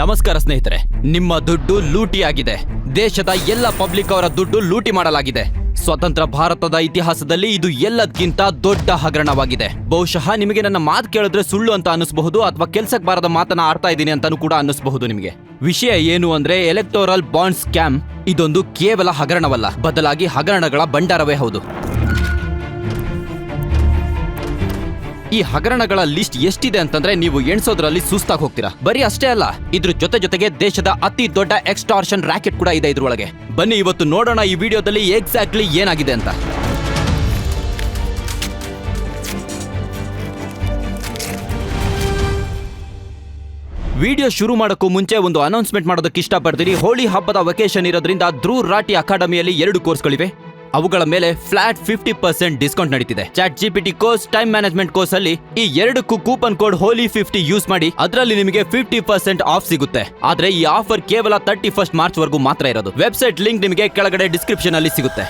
ನಮಸ್ಕಾರ ಸ್ನೇಹಿತರೆ, ನಿಮ್ಮ ದುಡ್ಡು ಲೂಟಿಯಾಗಿದೆ. ದೇಶದ ಎಲ್ಲ ಪಬ್ಲಿಕ್ ಅವರ ದುಡ್ಡು ಲೂಟಿ ಮಾಡಲಾಗಿದೆ. ಸ್ವತಂತ್ರ ಭಾರತದ ಇತಿಹಾಸದಲ್ಲಿ ಇದು ಎಲ್ಲದಕ್ಕಿಂತ ದೊಡ್ಡ ಹಗರಣವಾಗಿದೆ. ಬಹುಶಃ ನಿಮಗೆ ನನ್ನ ಮಾತು ಕೇಳಿದ್ರೆ ಸುಳ್ಳು ಅಂತ ಅನಿಸಬಹುದು ಅಥವಾ ಕೆಲ್ಸಕ್ಕೆ ಬಾರದ ಮಾತನ್ನ ಆಡ್ತಾ ಇದ್ದೀನಿ ಅಂತಾನೂ ಕೂಡ ಅನ್ನಿಸಬಹುದು ನಿಮಗೆ. ವಿಷಯ ಏನು ಅಂದ್ರೆ ಎಲೆಕ್ಟೋರಲ್ ಬಾಂಡ್ ಸ್ಕ್ಯಾಮ್ ಇದೊಂದು ಕೇವಲ ಹಗರಣವಲ್ಲ, ಬದಲಾಗಿ ಹಗರಣಗಳ ಭಂಡಾರವೇ ಹೌದು. ಈ ಹಗರಣಗಳ ಲಿಸ್ಟ್ ಎಷ್ಟಿದೆ ಅಂತಂದ್ರೆ ನೀವು ಎಣಿಸೋದ್ರಲ್ಲಿ ಸುಸ್ತಾಗಿ ಹೋಗ್ತೀರಾ. ಬರೀ ಅಷ್ಟೇ ಅಲ್ಲ, ಇದ್ರ ಜೊತೆ ಜೊತೆಗೆ ದೇಶದ ಅತಿ ದೊಡ್ಡ ಎಕ್ಸ್ಟಾರ್ಷನ್ ರಾಕೆಟ್ ಕೂಡ ಇದೆ ಇದ್ರೊಳಗೆ. ಬನ್ನಿ ಇವತ್ತು ನೋಡೋಣ ಈ ವಿಡಿಯೋದಲ್ಲಿ ಎಕ್ಸಾಕ್ಟ್ಲಿ ಏನಾಗಿದೆ ಅಂತ. ವಿಡಿಯೋ ಶುರು ಮಾಡೋಕ್ಕೂ ಮುಂಚೆ ಒಂದು ಅನೌನ್ಸ್ಮೆಂಟ್ ಮಾಡೋದಕ್ಕೆ ಇಷ್ಟಪಡ್ತೀನಿ. ಹೋಳಿ ಹಬ್ಬದ ವೆಕೇಶನ್ ಇರೋದ್ರಿಂದ ಧ್ರೂ ರಾಟಿ ಅಕಾಡೆಮಿಯಲ್ಲಿ ಎರಡು ಕೋರ್ಸ್ಗಳಿವೆ ಅವುಗಳ ಮೇಲೆ ಫ್ಲಾಟ್ ಫಿಫ್ಟಿ ಪರ್ಸೆಂಟ್ ಡಿಸ್ಕೌಂಟ್ ನಡೀತಿದೆ. Chat GPT course, time management course ಅಲ್ಲಿ ಈ ಎರಡಕ್ಕೂ coupon code Holi fifty use ಮಾಡಿ ಅದರಲ್ಲಿ ನಿಮಗೆ ಫಿಫ್ಟಿ ಪರ್ಸೆಂಟ್ ಆಫ್ ಸಿಗುತ್ತೆ. ಆದ್ರೆ ಈ ಆಫರ್ ಕೇವಲ ತರ್ಟಿ ಫಸ್ಟ್ ಮಾರ್ಚ್ ವರೆಗೂ ಮಾತ್ರ ಇರೋದು. ವೆಬ್ಸೈಟ್ ಲಿಂಕ್ ನಿಮಗೆ ಕೆಳಗಡೆ ಡಿಸ್ಕ್ರಿಪ್ಷನ್ ಅಲ್ಲಿ ಸಿಗುತ್ತೆ.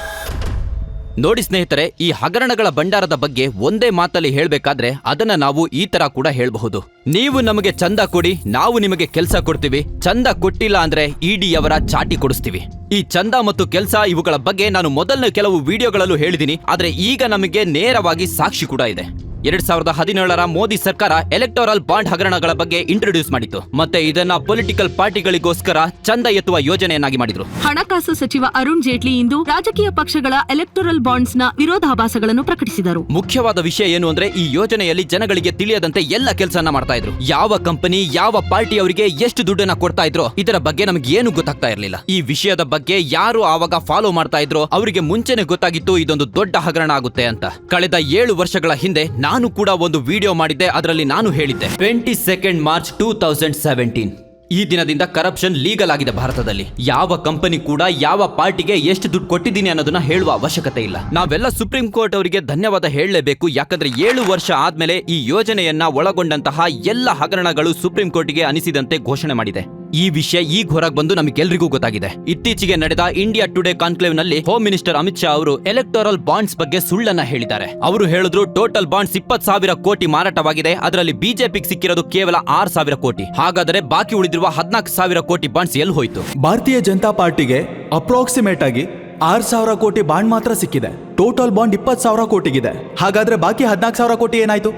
ನೋಡಿ ಸ್ನೇಹಿತರೆ, ಈ ಹಗರಣಗಳ ಭಂಡಾರದ ಬಗ್ಗೆ ಒಂದೇ ಮಾತಲ್ಲಿ ಹೇಳಬೇಕಾದ್ರೆ ಅದನ್ನ ನಾವು ಈ ತರ ಕೂಡ ಹೇಳಬಹುದು. ನೀವು ನಮಗೆ ಚಂದ ಕೊಡಿ, ನಾವು ನಿಮಗೆ ಕೆಲಸ ಕೊಡ್ತೀವಿ. ಚಂದ ಕೊಟ್ಟಿಲ್ಲ ಅಂದ್ರೆ ಇಡಿ ಅವರ ಚಾಟಿ ಕೊಡಿಸ್ತೀವಿ. ಈ ಚಂದ ಮತ್ತು ಕೆಲಸ ಇವುಗಳ ಬಗ್ಗೆ ನಾನು ಮೊದಲನೇ ಕೆಲವು ವಿಡಿಯೋಗಳಲ್ಲೂ ಹೇಳಿದ್ದೀನಿ ಆದ್ರೆ ಈಗ ನಮಗೆ ನೇರವಾಗಿ ಸಾಕ್ಷಿ ಕೂಡ ಇದೆ. ಎರಡ್ ಸಾವಿರದ ಹದಿನೇಳರ ಮೋದಿ ಸರ್ಕಾರ ಎಲೆಕ್ಟೋರಲ್ ಬಾಂಡ್ ಹಗರಣಗಳ ಬಗ್ಗೆ ಇಂಟ್ರೊಡ್ಯೂಸ್ ಮಾಡಿತ್ತು. ಮತ್ತೆ ಇದನ್ನ ಪೊಲಿಟಿಕಲ್ ಪಾರ್ಟಿಗಳಿಗೋಸ್ಕರ ಚಂದ ಎತ್ತುವ ಯೋಜನೆಯನ್ನಾಗಿ ಮಾಡಿದ್ರು. ಹಣಕಾಸು ಸಚಿವ ಅರುಣ್ ಜೇಟ್ಲಿ ಇಂದು ರಾಜಕೀಯ ಪಕ್ಷಗಳ ಎಲೆಕ್ಟೋರಲ್ ಬಾಂಡ್ಸ್ನ ವಿರೋಧಾಭಾಸಗಳನ್ನು ಪ್ರಕಟಿಸಿದರು. ಮುಖ್ಯವಾದ ವಿಷಯ ಏನು ಅಂದ್ರೆ ಈ ಯೋಜನೆಯಲ್ಲಿ ಜನಗಳಿಗೆ ತಿಳಿಯದಂತೆ ಎಲ್ಲ ಕೆಲಸನ ಮಾಡ್ತಾ ಇದ್ರು. ಯಾವ ಕಂಪನಿ ಯಾವ ಪಾರ್ಟಿ ಅವರಿಗೆ ಎಷ್ಟು ದುಡ್ಡನ್ನ ಕೊಡ್ತಾ ಇದ್ರು ಇದರ ಬಗ್ಗೆ ನಮಗೆ ಏನು ಗೊತ್ತಾಗ್ತಾ ಇರಲಿಲ್ಲ. ಈ ವಿಷಯದ ಬಗ್ಗೆ ಯಾರು ಆವಾಗ ಫಾಲೋ ಮಾಡ್ತಾ ಇದ್ರು ಅವರಿಗೆ ಮುಂಚೆನೆ ಗೊತ್ತಾಗಿತ್ತು ಇದೊಂದು ದೊಡ್ಡ ಹಗರಣ ಆಗುತ್ತೆ ಅಂತ. ಕಳೆದ ಏಳು ವರ್ಷಗಳ ಹಿಂದೆ ನಾನು ಕೂಡ ಒಂದು ವಿಡಿಯೋ ಮಾಡಿದ್ದೆ, ಅದರಲ್ಲಿ ನಾನು ಹೇಳಿದ್ದೆ. Twenty second March two thousand seventeen ಈ ದಿನದಿಂದ ಕರಪ್ಷನ್ ಲೀಗಲ್ ಆಗಿದೆ ಭಾರತದಲ್ಲಿ. ಯಾವ ಕಂಪನಿ ಕೂಡ ಯಾವ ಪಾರ್ಟಿಗೆ ಎಷ್ಟು ದುಡ್ಡು ಕೊಟ್ಟಿದ್ದೀನಿ ಅನ್ನೋದನ್ನ ಹೇಳುವ ಅವಶ್ಯಕತೆ ಇಲ್ಲ. ನಾವೆಲ್ಲ ಸುಪ್ರೀಂ ಕೋರ್ಟ್ ಅವರಿಗೆ ಧನ್ಯವಾದ ಹೇಳಲೇಬೇಕು. ಯಾಕಂದ್ರೆ ಏಳು ವರ್ಷ ಆದ್ಮೇಲೆ ಈ ಯೋಜನೆಯನ್ನ ಒಳಗೊಂಡಂತಹ ಎಲ್ಲ ಹಗರಣಗಳು ಸುಪ್ರೀಂ ಕೋರ್ಟ್ಗೆ ಅನಿಸಿದಂತೆ ಘೋಷಣೆ ಮಾಡಿದೆ. ಈ ವಿಷಯ ಈಗ ಹೊರಗೆ ಬಂದು ನಮಗೆಲ್ಲರಿಗೂ ಗೊತ್ತಾಗಿದೆ. ಇತ್ತೀಚೆಗೆ ನಡೆದ ಇಂಡಿಯಾ ಟುಡೇ ಕಾನ್ಕ್ಲೇವ್ನಲ್ಲಿ ಹೋಮ್ ಮಿನಿಸ್ಟರ್ ಅಮಿತ್ ಶಾ ಅವರು ಎಲೆಕ್ಟೋರಲ್ ಬಾಂಡ್ಸ್ ಬಗ್ಗೆ ಸುಳ್ಳನ್ನ ಹೇಳಿದ್ದಾರೆ. ಅವರು ಹೇಳಿದ್ರು ಟೋಟಲ್ ಬಾಂಡ್ಸ್ ಇಪ್ಪತ್ ಸಾವಿರ ಕೋಟಿ ಮಾರಾಟವಾಗಿದೆ. ಅದರಲ್ಲಿ ಬಿಜೆಪಿಗೆ ಸಿಕ್ಕಿರೋದು ಕೇವಲ ಆರ್ ಸಾವಿರ ಕೋಟಿ. ಹಾಗಾದರೆ ಬಾಕಿ ಉಳಿದಿರುವ ಹದಿನಾಲ್ಕು ಸಾವಿರ ಕೋಟಿ ಬಾಂಡ್ಸ್ ಎಲ್ಲಿ ಹೋಯ್ತು? ಭಾರತೀಯ ಜನತಾ ಪಾರ್ಟಿಗೆ ಅಪ್ರಾಕ್ಸಿಮೇಟ್ ಆಗಿ ಆರು ಸಾವಿರ ಕೋಟಿ ಬಾಂಡ್ ಮಾತ್ರ ಸಿಕ್ಕಿದೆ. ಟೋಟಲ್ ಬಾಂಡ್ ಇಪ್ಪತ್ತು ಸಾವಿರ ಕೋಟಿಗಿದೆ. ಹಾಗಾದ್ರೆ ಬಾಕಿ ಹದಿನಾಲ್ಕು ಸಾವಿರ ಕೋಟಿ ಏನಾಯ್ತು?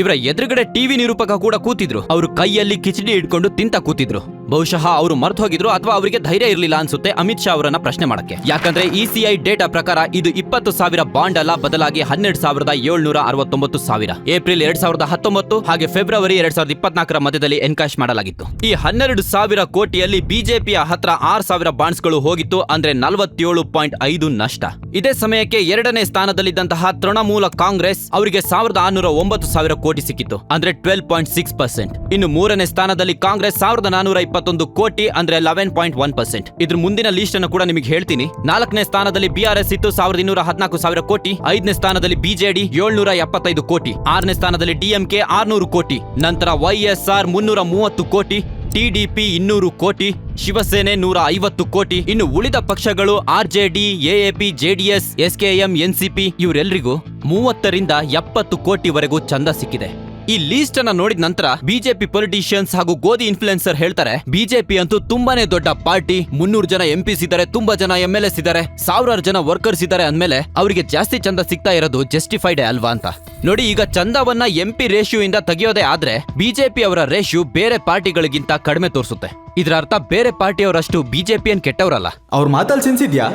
ಇವರ ಎದುರುಗಡೆ ಟಿವಿ ನಿರೂಪಕ ಕೂಡ ಕೂತಿದ್ರು. ಅವರು ಕೈಯಲ್ಲಿ ಕಿಚಡಿ ಹಿಡ್ಕೊಂಡು ತಿಂತ ಕೂತಿದ್ರು. ಬಹುಶಃ ಅವರು ಮರ್ತು ಹೋಗಿದ್ರು ಅಥವಾ ಅವರಿಗೆ ಧೈರ್ಯ ಇರಲಿಲ್ಲ ಅನ್ಸುತ್ತೆ ಅಮಿತ್ ಶಾ ಅವರನ್ನ ಪ್ರಶ್ನೆ ಮಾಡಕ್ಕೆ. ಯಾಕಂದ್ರೆ ಇಸಿಐ ಡೇಟಾ ಪ್ರಕಾರ ಇದು ಇಪ್ಪತ್ತು ಸಾವಿರ ಬಾಂಡ್ ಅಲ್ಲ, ಬದಲಾಗಿ ಹನ್ನೆರಡು ಸಾವಿರದ ಏಳ್ನೂರ ಅರವತ್ತೊಂಬತ್ತು ಸಾವಿರ. ಏಪ್ರಿಲ್ ಎರಡ್ ಸಾವಿರದ ಹತ್ತೊಂಬತ್ತು ಹಾಗೆ ಫೆಬ್ರವರಿ ಎರಡ್ ಸಾವಿರದ ಇಪ್ಪತ್ನಾಲ್ಕರ ಮಧ್ಯದಲ್ಲಿ ಎನ್ಕಾಶ್ ಮಾಡಲಾಗಿತ್ತು. ಈ ಹನ್ನೆರಡು ಸಾವಿರ ಕೋಟಿಯಲ್ಲಿ ಬಿಜೆಪಿಯ ಹತ್ರ ಆರ್ ಸಾವಿರ ಬಾಂಡ್ಸ್ಗಳು ಹೋಗಿತ್ತು ಅಂದ್ರೆ ನಲವತ್ತೇಳು ಪಾಯಿಂಟ್ ಐದು ನಷ್ಟ. ಇದೇ ಸಮಯಕ್ಕೆ ಎರಡನೇ ಸ್ಥಾನದಲ್ಲಿದ್ದಂತಹ ತೃಣಮೂಲ ಕಾಂಗ್ರೆಸ್ ಅವರಿಗೆ ಸಾವಿರದ ಆರುನೂರ ಒಂಬತ್ತು ಸಾವಿರ ಕೋಟಿ ಸಿಕ್ಕಿತ್ತು, ಅಂದ್ರೆ ಟ್ವೆಲ್ ಪಾಯಿಂಟ್ ಸಿಕ್ಸ್ ಪರ್ಸೆಂಟ್. ಇನ್ನು ಮೂರನೇ ಸ್ಥಾನದಲ್ಲಿ ಕಾಂಗ್ರೆಸ್ ಸಾವಿರದ ನಾನೂರ ಇಪ್ಪತ್ತೊಂದು ಕೋಟಿ ಅಂದ್ರೆ ಲೆವೆನ್ ಪಾಯಿಂಟ್ ಒನ್ ಪರ್ಸೆಂಟ್ ಇದ್ರ ಮುಂದಿನ ಲಿಸ್ಟ್ ಅನ್ನು ಕೂಡ ನಿಮಗೆ ಹೇಳ್ತೀನಿ. ನಾಲ್ಕನೇ ಸ್ಥಾನದಲ್ಲಿ ಬಿಆರ್ಎಸ್ ಇತ್ತು ಸಾವಿರದ ಇನ್ನೂರ ಹದಿನಾಲ್ಕು ಸಾವಿರ ಕೋಟಿ. ಐದನೇ ಸ್ಥಾನದಲ್ಲಿ ಬಿಜೆಡಿ ಏಳ್ನೂರ ಎಪ್ಪತ್ತೈದು ಕೋಟಿ. ಆರನೇ ಸ್ಥಾನದಲ್ಲಿ ಡಿಎಂಕೆ ಆರ್ನೂರು ಕೋಟಿ. ನಂತರ ವೈಎಸ್ಆರ್ ಮುನ್ನೂರ ಮೂವತ್ತು ಕೋಟಿ. ಟಿಡಿಪಿ ಇನ್ನೂರು ಕೋಟಿ. ಶಿವಸೇನೆ ನೂರ ಐವತ್ತು ಕೋಟಿ. ಇನ್ನು ಉಳಿದ ಪಕ್ಷಗಳು RJD AAP JDS SKM NCP ಇವರೆಲ್ಲರಿಗೂ ಮೂವತ್ತರಿಂದ ಎಪ್ಪತ್ತು ಕೋಟಿವರೆಗೂ ಚಂದ ಸಿಕ್ಕಿದೆ. ಈ ಲೀಸ್ಟ್ ಅನ್ನ ನೋಡಿದ ನಂತರ ಬಿಜೆಪಿ ಪೊಲಿಟಿಷಿಯನ್ಸ್ ಹಾಗೂ ಗೋಧಿ ಇನ್ಫ್ಲುಯೆನ್ಸರ್ ಹೇಳ್ತಾರೆ ಬಿಜೆಪಿ ಅಂತೂ ತುಂಬಾನೇ ದೊಡ್ಡ ಪಾರ್ಟಿ, ಮುನ್ನೂರು ಜನ ಎಂಪಿಸ್ ಇದ್ದಾರೆ, ತುಂಬಾ ಜನ ಎಂ ಎಲ್ ಎಸ್ ಇದ್ದಾರೆ, ಸಾವಿರಾರು ಜನ ವರ್ಕರ್ಸ್ ಇದ್ದಾರೆ ಅಂದ್ಮೇಲೆ ಅವರಿಗೆ ಜಾಸ್ತಿ ಚಂದ ಸಿಗ್ತಾ ಇರೋದು ಜಸ್ಟಿಫೈಡ್ ಅಲ್ವಾ ಅಂತ. ನೋಡಿ, ಈಗ ಚಂದವನ್ನ ಎಂಪಿ ರೇಷ್ಯೂ ಇಂದ ತೆಗೆಯೋದೇ ಆದ್ರೆ ಬಿಜೆಪಿ ಅವರ ರೇಷಿಯೋ ಬೇರೆ ಪಾರ್ಟಿಗಳಿಗಿಂತ ಕಡಿಮೆ ತೋರಿಸುತ್ತೆ. ಇದರ ಅರ್ಥ ಬೇರೆ ಪಾರ್ಟಿಯವರಷ್ಟು ಬಿಜೆಪಿಯನ್ ಕೆಟ್ಟವರಲ್ಲ. ಅವ್ರ ಮಾತಲ್ಲಿ ಸೆನ್ಸ್ ಇದೆಯಾ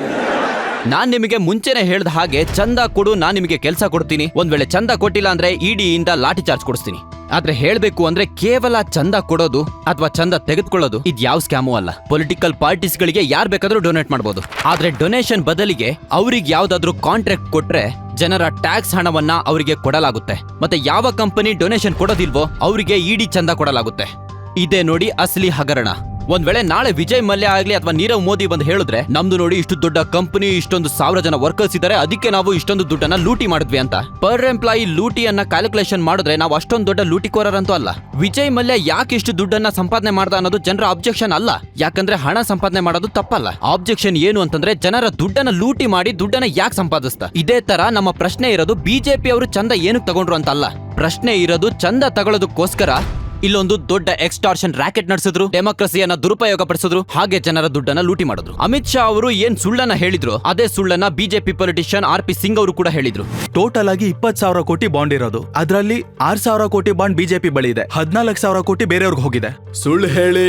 ನಾನ್ ನಿಮಗೆ ಮುಂಚೆನೆ ಹೇಳ್ದ ಹಾಗೆ ಚಂದ ಕೊಡು, ನಾನ್ ನಿಮಗೆ ಕೆಲಸ ಕೊಡ್ತೀನಿ. ಒಂದ್ ವೇಳೆ ಚಂದ ಕೊಟ್ಟಿಲ್ಲ ಅಂದ್ರೆ ಇಡಿಯಿಂದ ಲಾಠಿ ಚಾರ್ಜ್ ಕೊಡಿಸ್ತೀನಿ. ಆದ್ರೆ ಹೇಳ್ಬೇಕು ಅಂದ್ರೆ ಕೇವಲ ಚಂದ ಕೊಡೋದು ಅಥವಾ ಚಂದ ತೆಗೆದುಕೊಳ್ಳೋದು ಇದು ಯಾವ ಸ್ಕ್ಯಾಮು ಅಲ್ಲ. ಪೊಲಿಟಿಕಲ್ ಪಾರ್ಟೀಸ್ ಗಳಿಗೆ ಯಾರ್ ಬೇಕಾದ್ರೂ ಡೊನೇಟ್ ಮಾಡಬಹುದು ಆದ್ರೆ ಡೊನೇಷನ್ ಬದಲಿಗೆ ಅವ್ರಿಗೆ ಯಾವ್ದಾದ್ರು ಕಾಂಟ್ರಾಕ್ಟ್ ಕೊಟ್ರೆ ಜನರ ಟ್ಯಾಕ್ಸ್ ಹಣವನ್ನ ಅವರಿಗೆ ಕೊಡಲಾಗುತ್ತೆ. ಮತ್ತೆ ಯಾವ ಕಂಪನಿ ಡೊನೇಷನ್ ಕೊಡೋದಿಲ್ವೋ ಅವರಿಗೆ ಇಡಿ ಚಂದ ಕೊಡಲಾಗುತ್ತೆ. ಇದೇ ನೋಡಿ ಅಸಲಿ ಹಗರಣ. ಒಂದ್ ವೇಳೆ ನಾಳೆ ವಿಜಯ್ ಮಲ್ಯ ಆಗ್ಲಿ ಅಥವಾ ನೀರವ್ ಮೋದಿ ಬಂದು ಹೇಳಿದ್ರೆ, ನಮ್ದು ನೋಡಿ ಇಷ್ಟು ದೊಡ್ಡ ಕಂಪನಿ ಇಷ್ಟೊಂದು ಸಾವಿರ ಜನ ವರ್ಕರ್ಸ್ ಇದ್ದಾರೆ ಅದಕ್ಕೆ ನಾವು ಇಷ್ಟೊಂದು ದುಡ್ಡನ್ನ ಲೂಟಿ ಮಾಡಿದ್ವಿ ಅಂತ. ಪರ್ ಎಂಪ್ಲಾಯಿ ಲೂಟಿಯನ್ನ ಕ್ಯಾಲ್ಕುಲೇಷನ್ ಮಾಡಿದ್ರೆ ನಾವು ಅಷ್ಟೊಂದು ದೊಡ್ಡ ಲೂಟಿಕೋರರಂತೂ ಅಲ್ಲ. ವಿಜಯ್ ಮಲ್ಯ ಯಾಕೆ ಇಷ್ಟು ದುಡ್ಡನ್ನ ಸಂಪಾದನೆ ಮಾಡ್ದ ಅನ್ನೋದು ಜನರ ಅಬ್ಜೆಕ್ಷನ್ ಅಲ್ಲ. ಯಾಕಂದ್ರೆ ಹಣ ಸಂಪಾದನೆ ಮಾಡೋದು ತಪ್ಪಲ್ಲ. ಆಬ್ಜೆಕ್ಷನ್ ಏನು ಅಂತಂದ್ರೆ ಜನರ ದುಡ್ಡನ್ನ ಲೂಟಿ ಮಾಡಿ ದುಡ್ಡನ್ನ ಯಾಕೆ ಸಂಪಾದಿಸ್ತಾ? ಇದೇ ತರ ನಮ್ಮ ಪ್ರಶ್ನೆ ಇರೋದು ಬಿಜೆಪಿ ಅವರು ಚಂದ ಏನಕ್ಕೆ ತಗೊಂಡ್ರು ಅಂತ ಅಲ್ಲ ಪ್ರಶ್ನೆ ಇರೋದು ಚಂದ ತಗೊಳ್ಳೋದಕ್ಕೋಸ್ಕರ ಇಲ್ಲೊಂದು ದೊಡ್ಡ ಎಕ್ಸ್ಟಾರ್ಷನ್ ರಾಕೆಟ್ ನಡೆಸಿದ್ರು ಡೆಮೋಕ್ರಸಿಯನ್ನ ದುರುಪಯೋಗ ಪಡಿಸಿದ್ರು ಹಾಗೆ ಜನರ ದುಡ್ಡನ್ನ ಲೂಟಿ ಮಾಡಿದ್ರು. ಅಮಿತ್ ಶಾ ಅವರು ಏನ್ ಸುಳ್ಳನ್ನ ಹೇಳಿದ್ರು? ಅದೇ ಸುಳ್ಳನ್ನ BJP politician R P Singh ಅವರು ಕೂಡ ಹೇಳಿದ್ರು. ಟೋಟಲ್ ಆಗಿ ಇಪ್ಪತ್ ಸಾವಿರ ಕೋಟಿ ಬಾಂಡ್ ಇರೋದು. ಅದರಲ್ಲಿ ಆರ್ ಸಾವಿರ ಕೋಟಿ ಬಾಂಡ್ ಬಿಜೆಪಿ ಬಳಿ ಇದೆ. ಹದಿನಾಲ್ಕು ಸಾವಿರ ಕೋಟಿ ಬೇರೆಯವ್ರಿಗೆ ಹೋಗಿದೆ. ಸುಳ್ಳು ಹೇಳಿ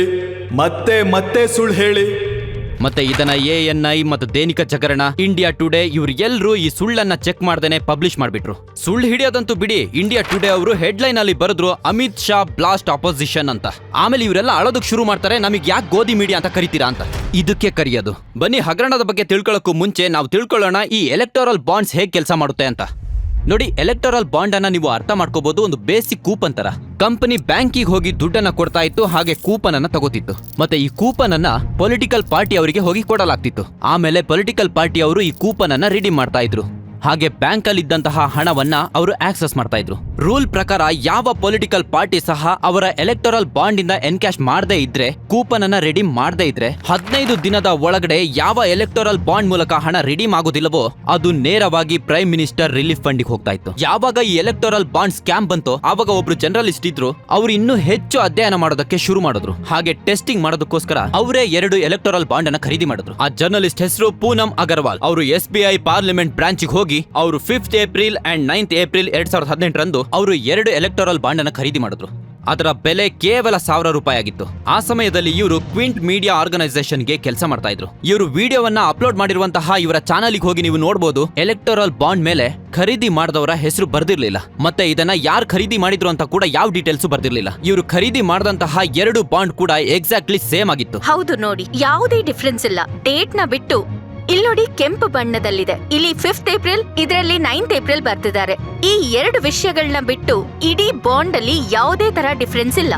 ಮತ್ತೆ ಮತ್ತೆ ಸುಳ್ಳು ಹೇಳಿ. ಮತ್ತೆ ಇದನ್ನ ಎ ಎನ್ ಐ ಮತ್ತು ದೈನಿಕ ಜಗರಣ ಇಂಡಿಯಾ ಟುಡೇ ಇವ್ರು ಎಲ್ಲರೂ ಈ ಸುಳ್ಳನ್ನ ಚೆಕ್ ಮಾಡ್ದೇನೆ ಪಬ್ಲಿಷ್ ಮಾಡ್ಬಿಟ್ರು. ಸುಳ್ಳು ಹಿಡಿಯೋದಂತೂ ಬಿಡಿ ಇಂಡಿಯಾ ಟುಡೇ ಅವರು ಹೆಡ್ಲೈನ್ ಅಲ್ಲಿ ಬರೆದ್ರು ಅಮಿತ್ ಶಾ ಬ್ಲಾಸ್ಟ್ ಅಪೋಸಿಷನ್ ಅಂತ. ಆಮೇಲೆ ಇವರೆಲ್ಲ ಅಳೋದಕ್ಕೆ ಶುರು ಮಾಡ್ತಾರೆ, ನಮಗೆ ಯಾಕೆ ಗೋಧಿ ಮೀಡಿಯಾ ಅಂತ ಕರಿತೀರಾ ಅಂತ. ಇದಕ್ಕೆ ಕರೆಯೋದು. ಬನ್ನಿ ಹಗರಣದ ಬಗ್ಗೆ ತಿಳ್ಕೊಳ್ಳೋಕ್ಕೂ ಮುಂಚೆ ನಾವು ತಿಳ್ಕೊಳ್ಳೋಣ ಈ ಎಲೆಕ್ಟೋರಲ್ ಬಾಂಡ್ಸ್ ಹೇಗೆ ಕೆಲಸ ಮಾಡುತ್ತೆ ಅಂತ. ನೋಡಿ ಎಲೆಕ್ಟೋರಲ್ ಬಾಂಡ್ ಅನ್ನ ನೀವು ಅರ್ಥ ಮಾಡ್ಕೋಬಹುದು ಒಂದು ಬೇಸಿಕ್ ಕೂಪನ್ ತರ. ಕಂಪನಿ ಬ್ಯಾಂಕಿಗೆ ಹೋಗಿ ದುಡ್ಡನ್ನ ಕೊಡ್ತಾ ಇತ್ತು, ಹಾಗೆ ಕೂಪನ್ ಅನ್ನ ತಗೋತಿತ್ತು. ಮತ್ತೆ ಈ ಕೂಪನ್ ಅನ್ನ ಪೊಲಿಟಿಕಲ್ ಪಾರ್ಟಿ ಅವರಿಗೆ ಹೋಗಿ ಕೊಡಲಾಗ್ತಿತ್ತು. ಆಮೇಲೆ ಪೊಲಿಟಿಕಲ್ ಪಾರ್ಟಿ ಅವರು ಈ ಕೂಪನ್ ಅನ್ನ ರಿಡೀಮ್ ಮಾಡ್ತಾ ಇದ್ರು. ಹಾಗೆ ಬ್ಯಾಂಕ್ ಅಲ್ಲಿ ಇದ್ದಂತಹ ಹಣವನ್ನ ಅವರು ಆಕ್ಸೆಸ್ ಮಾಡ್ತಾ ಇದ್ರು. ರೂಲ್ ಪ್ರಕಾರ ಯಾವ ಪೊಲಿಟಿಕಲ್ ಪಾರ್ಟಿ ಸಹ ಅವರ ಎಲೆಕ್ಟೋರಲ್ ಬಾಂಡ್ ಇಂದ ಎನ್ಕ್ಯಾಶ್ ಮಾಡದೇ ಇದ್ರೆ ಕೂಪನ್ ಅನ್ನ ರೆಡೀಮ್ ಮಾಡದೇ ಇದ್ರೆ, ಹದಿನೈದು ದಿನದ ಒಳಗಡೆ ಯಾವ ಎಲೆಕ್ಟೋರಲ್ ಬಾಂಡ್ ಮೂಲಕ ಹಣ ರಿಡೀಮ್ ಆಗೋದಿಲ್ಲವೋ ಅದು ನೇರವಾಗಿ ಪ್ರೈಮ್ ಮಿನಿಸ್ಟರ್ ರಿಲೀಫ್ ಫಂಡ್ ಹೋಗ್ತಾ ಇತ್ತು. ಯಾವಾಗ ಈ ಎಲೆಕ್ಟೋರಲ್ ಬಾಂಡ್ ಸ್ಕ್ಯಾಮ್ ಬಂತು, ಆವಾಗ ಒಬ್ರು ಜರ್ನಲಿಸ್ಟ್ ಇದ್ರು, ಅವ್ರು ಇನ್ನೂ ಹೆಚ್ಚು ಅಧ್ಯಯನ ಮಾಡೋದಕ್ಕೆ ಶುರು ಮಾಡಿದ್ರು. ಹಾಗೆ ಟೆಸ್ಟಿಂಗ್ ಮಾಡೋದಕ್ಕೋಸ್ಕರ ಅವರೇ ಎರಡು ಎಲೆಕ್ಟೋರಲ್ ಬಾಂಡ್ ಅನ್ನ ಖರೀದಿ ಮಾಡಿದ್ರು. ಆ ಜರ್ನಲಿಸ್ಟ್ ಹೆಸರು ಪೂನಂ ಅಗರ್ವಾಲ್. ಅವರು S B I parliament branch ಹೋಗಿ ಅವರು fifth April and ninth April ಎರಡ್ ಸಾವಿರದ ಹದಿನೆಂಟರಂದು ಅವರು ಎರಡು ಎಲೆಕ್ಟೋರಲ್ ಬಾಂಡ್ ಅನ್ನು ಖರೀದಿ ಮಾಡಿದ್ರು. ಅದರ ಬೆಲೆ ಕೇವಲ ಸಾವಿರ ರೂಪಾಯಿ ಆಗಿತ್ತು ಆ ಸಮಯದಲ್ಲಿ ಇವರು ಕ್ವಿಂಟ್ ಮೀಡಿಯಾ ಆರ್ಗನೈಸೇಷನ್ಗೆ ಕೆಲಸ ಮಾಡ್ತಾ ಇದ್ರು. ಇವರು ವಿಡಿಯೋವನ್ನ ಅಪ್ಲೋಡ್ ಮಾಡಿರುವಂತಹ ಇವರ ಚಾನಲ್ಗೆ ಹೋಗಿ ನೀವು ನೋಡಬಹುದು ಎಲೆಕ್ಟೋರಲ್ ಬಾಂಡ್ ಮೇಲೆ ಖರೀದಿ ಮಾಡಿದವರ ಹೆಸರು ಬರ್ದಿರಲಿಲ್ಲ. ಮತ್ತೆ ಇದನ್ನ ಯಾರು ಖರೀದಿ ಮಾಡಿದ್ರು ಅಂತ ಕೂಡ ಯಾವ ಡೀಟೇಲ್ಸ್ ಬರ್ದಿರಲಿಲ್ಲ. ಇವರು ಖರೀದಿ ಮಾಡಿದಂತಹ ಎರಡು ಬಾಂಡ್ ಕೂಡ ಎಕ್ಸಾಕ್ಟ್ಲಿ ಸೇಮ್ ಆಗಿತ್ತು. ಹೌದು ನೋಡಿ, ಯಾವುದೇ ಡಿಫ್ರೆನ್ಸ್ ಇಲ್ಲ. ಡೇಟ್ನ ಬಿಟ್ಟು ಇಲ್ಲಿ ನೋಡಿ ಕೆಂಪು ಬಣ್ಣದಲ್ಲಿದೆ. ಇಲ್ಲಿ ಫಿಫ್ತ್ ಏಪ್ರಿಲ್ ಇದರಲ್ಲಿ ನೈನ್ತ್ ಏಪ್ರಿಲ್ ಬರ್ತಿದ್ದಾರೆ. ಈ ಎರಡು ವಿಷಯಗಳನ್ನ ಬಿಟ್ಟು ಇಡೀ ಬಾಂಡ್ ಅಲ್ಲಿ ಯಾವುದೇ ತರ ಡಿಫ್ರೆನ್ಸ್ ಇಲ್ಲ.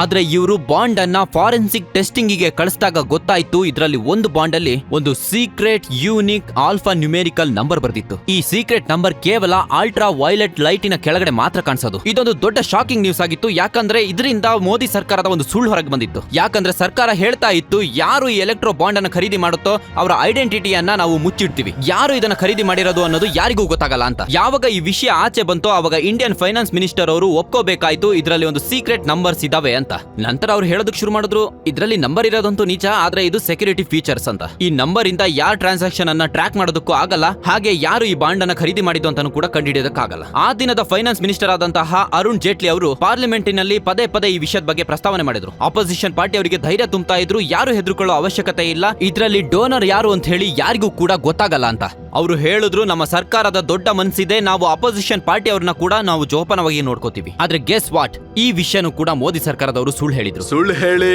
ಆದ್ರೆ ಇವರು ಬಾಂಡ್ ಅನ್ನ ಫಾರೆನ್ಸಿಕ್ ಟೆಸ್ಟಿಂಗ್ಗೆ ಕಳಿಸಿದಾಗ ಗೊತ್ತಾಯ್ತು ಇದರಲ್ಲಿ ಒಂದು ಬಾಂಡ್ ಅಲ್ಲಿ ಒಂದು secret unique alpha numerical number ಬರ್ದಿತ್ತು. ಈ ಸೀಕ್ರೆಟ್ ನಂಬರ್ ಕೇವಲ ಅಲ್ಟ್ರಾ ವೈಲೆಟ್ ಲೈಟಿನ ಕೆಳಗಡೆ ಮಾತ್ರ ಕಾಣಿಸೋದು. ಇದೊಂದು ದೊಡ್ಡ ಶಾಕಿಂಗ್ ನ್ಯೂಸ್ ಆಗಿತ್ತು. ಯಾಕಂದ್ರೆ ಇದರಿಂದ ಮೋದಿ ಸರ್ಕಾರದ ಒಂದು ಸುಳ್ಳು ಹೊರಗೆ ಬಂದಿತ್ತು. ಯಾಕಂದ್ರೆ ಸರ್ಕಾರ ಹೇಳ್ತಾ ಇತ್ತು, ಯಾರು ಈ ಎಲೆಕ್ಟ್ರೋ ಬಾಂಡ್ ಅನ್ನ ಖರೀದಿ ಮಾಡುತ್ತೋ ಅವರ ಐಡೆಂಟಿಟಿಯನ್ನ ನಾವು ಮುಚ್ಚಿಡ್ತೀವಿ. ಯಾರು ಇದನ್ನ ಖರೀದಿ ಮಾಡಿರೋದು ಅನ್ನೋದು ಯಾರಿಗೂ ಗೊತ್ತಾಗಲ್ಲ ಅಂತ. ಯಾವಾಗ ಈ ವಿಷಯ ಆಚೆ ಬಂತೋ ಅವಾಗ ಇಂಡಿಯನ್ ಫೈನಾನ್ಸ್ ಮಿನಿಸ್ಟರ್ ಅವರು ಒಪ್ಕೋಬೇಕಾಯ್ತು. ಇದರಲ್ಲಿ ಒಂದು ಸೀಕ್ರೆಟ್ ನಂಬರ್ಸ್ ಇದಾವೆ ಅಂತ. ನಂತರ ಅವ್ರು ಹೇಳೋದಕ್ಕೆ ಶುರು ಮಾಡಿದ್ರು, ಇದರಲ್ಲಿ ನಂಬರ್ ಇರೋದಂತೂ ನಿಜ ಆದ್ರೆ ಇದು ಸೆಕ್ಯೂರಿಟಿ ಫೀಚರ್ಸ್ ಅಂತ. ಈ ನಂಬರ್ ಇಂದ ಯಾರ್ ಟ್ರಾನ್ಸಾಕ್ಷನ್ ಅನ್ನ ಟ್ರ್ಯಾಕ್ ಮಾಡೋದಕ್ಕೂ ಆಗಲ್ಲ, ಹಾಗೆ ಯಾರು ಈ ಬಾಂಡ್ ಅನ್ನ ಖರೀದಿ ಮಾಡಿದ್ದು ಅಂತಾನು ಕೂಡ ಕಂಡುಹಿಡಿಯೋದಕ್ಕಾಗಲ್ಲ. ಆ ದಿನದ ಫೈನಾನ್ಸ್ ಮಿನಿಸ್ಟರ್ ಆದಂತಹ ಅರುಣ್ ಜೇಟ್ಲಿ ಅವರು ಪಾರ್ಲಿಮೆಂಟಿನಲ್ಲಿ ಪದೇ ಪದೇ ಈ ವಿಷಯದ ಬಗ್ಗೆ ಪ್ರಸ್ತಾವನೆ ಮಾಡಿದ್ರು. ಅಪೋಸಿಷನ್ ಪಾರ್ಟಿ ಅವರಿಗೆ ಧೈರ್ಯ ತುಂಬುತ್ತಾ ಇದ್ರು, ಯಾರು ಹೆದರ್ಕೊಳ್ಳೋ ಅವಶ್ಯಕತೆ ಇಲ್ಲ, ಇದರಲ್ಲಿ ಡೋನರ್ ಯಾರು ಅಂತ ಹೇಳಿ ಯಾರಿಗೂ ಕೂಡ ಗೊತ್ತಾಗಲ್ಲ ಅಂತ. ಅವರು ಹೇಳಿದ್ರು, ನಮ್ಮ ಸರ್ಕಾರದ ದೊಡ್ಡ ಮನಸ್ಸಿದೆ ನಾವು ಅಪೋಸಿಷನ್ ಪಾರ್ಟಿ ಅವ್ರನ್ನ ಕೂಡ ನಾವು ಜೋಪಾನವಾಗಿ ನೋಡ್ಕೋತೀವಿ. ಆದ್ರೆ ಗೆಸ್ ವಾಟ್ ಈ ವಿಷಯನೂ ಕೂಡ ಮೋದಿ ಸರ್ಕಾರದವರು ಸುಳ್ಳು ಹೇಳಿದ್ರು. ಸುಳ್ಳು ಹೇಳಿ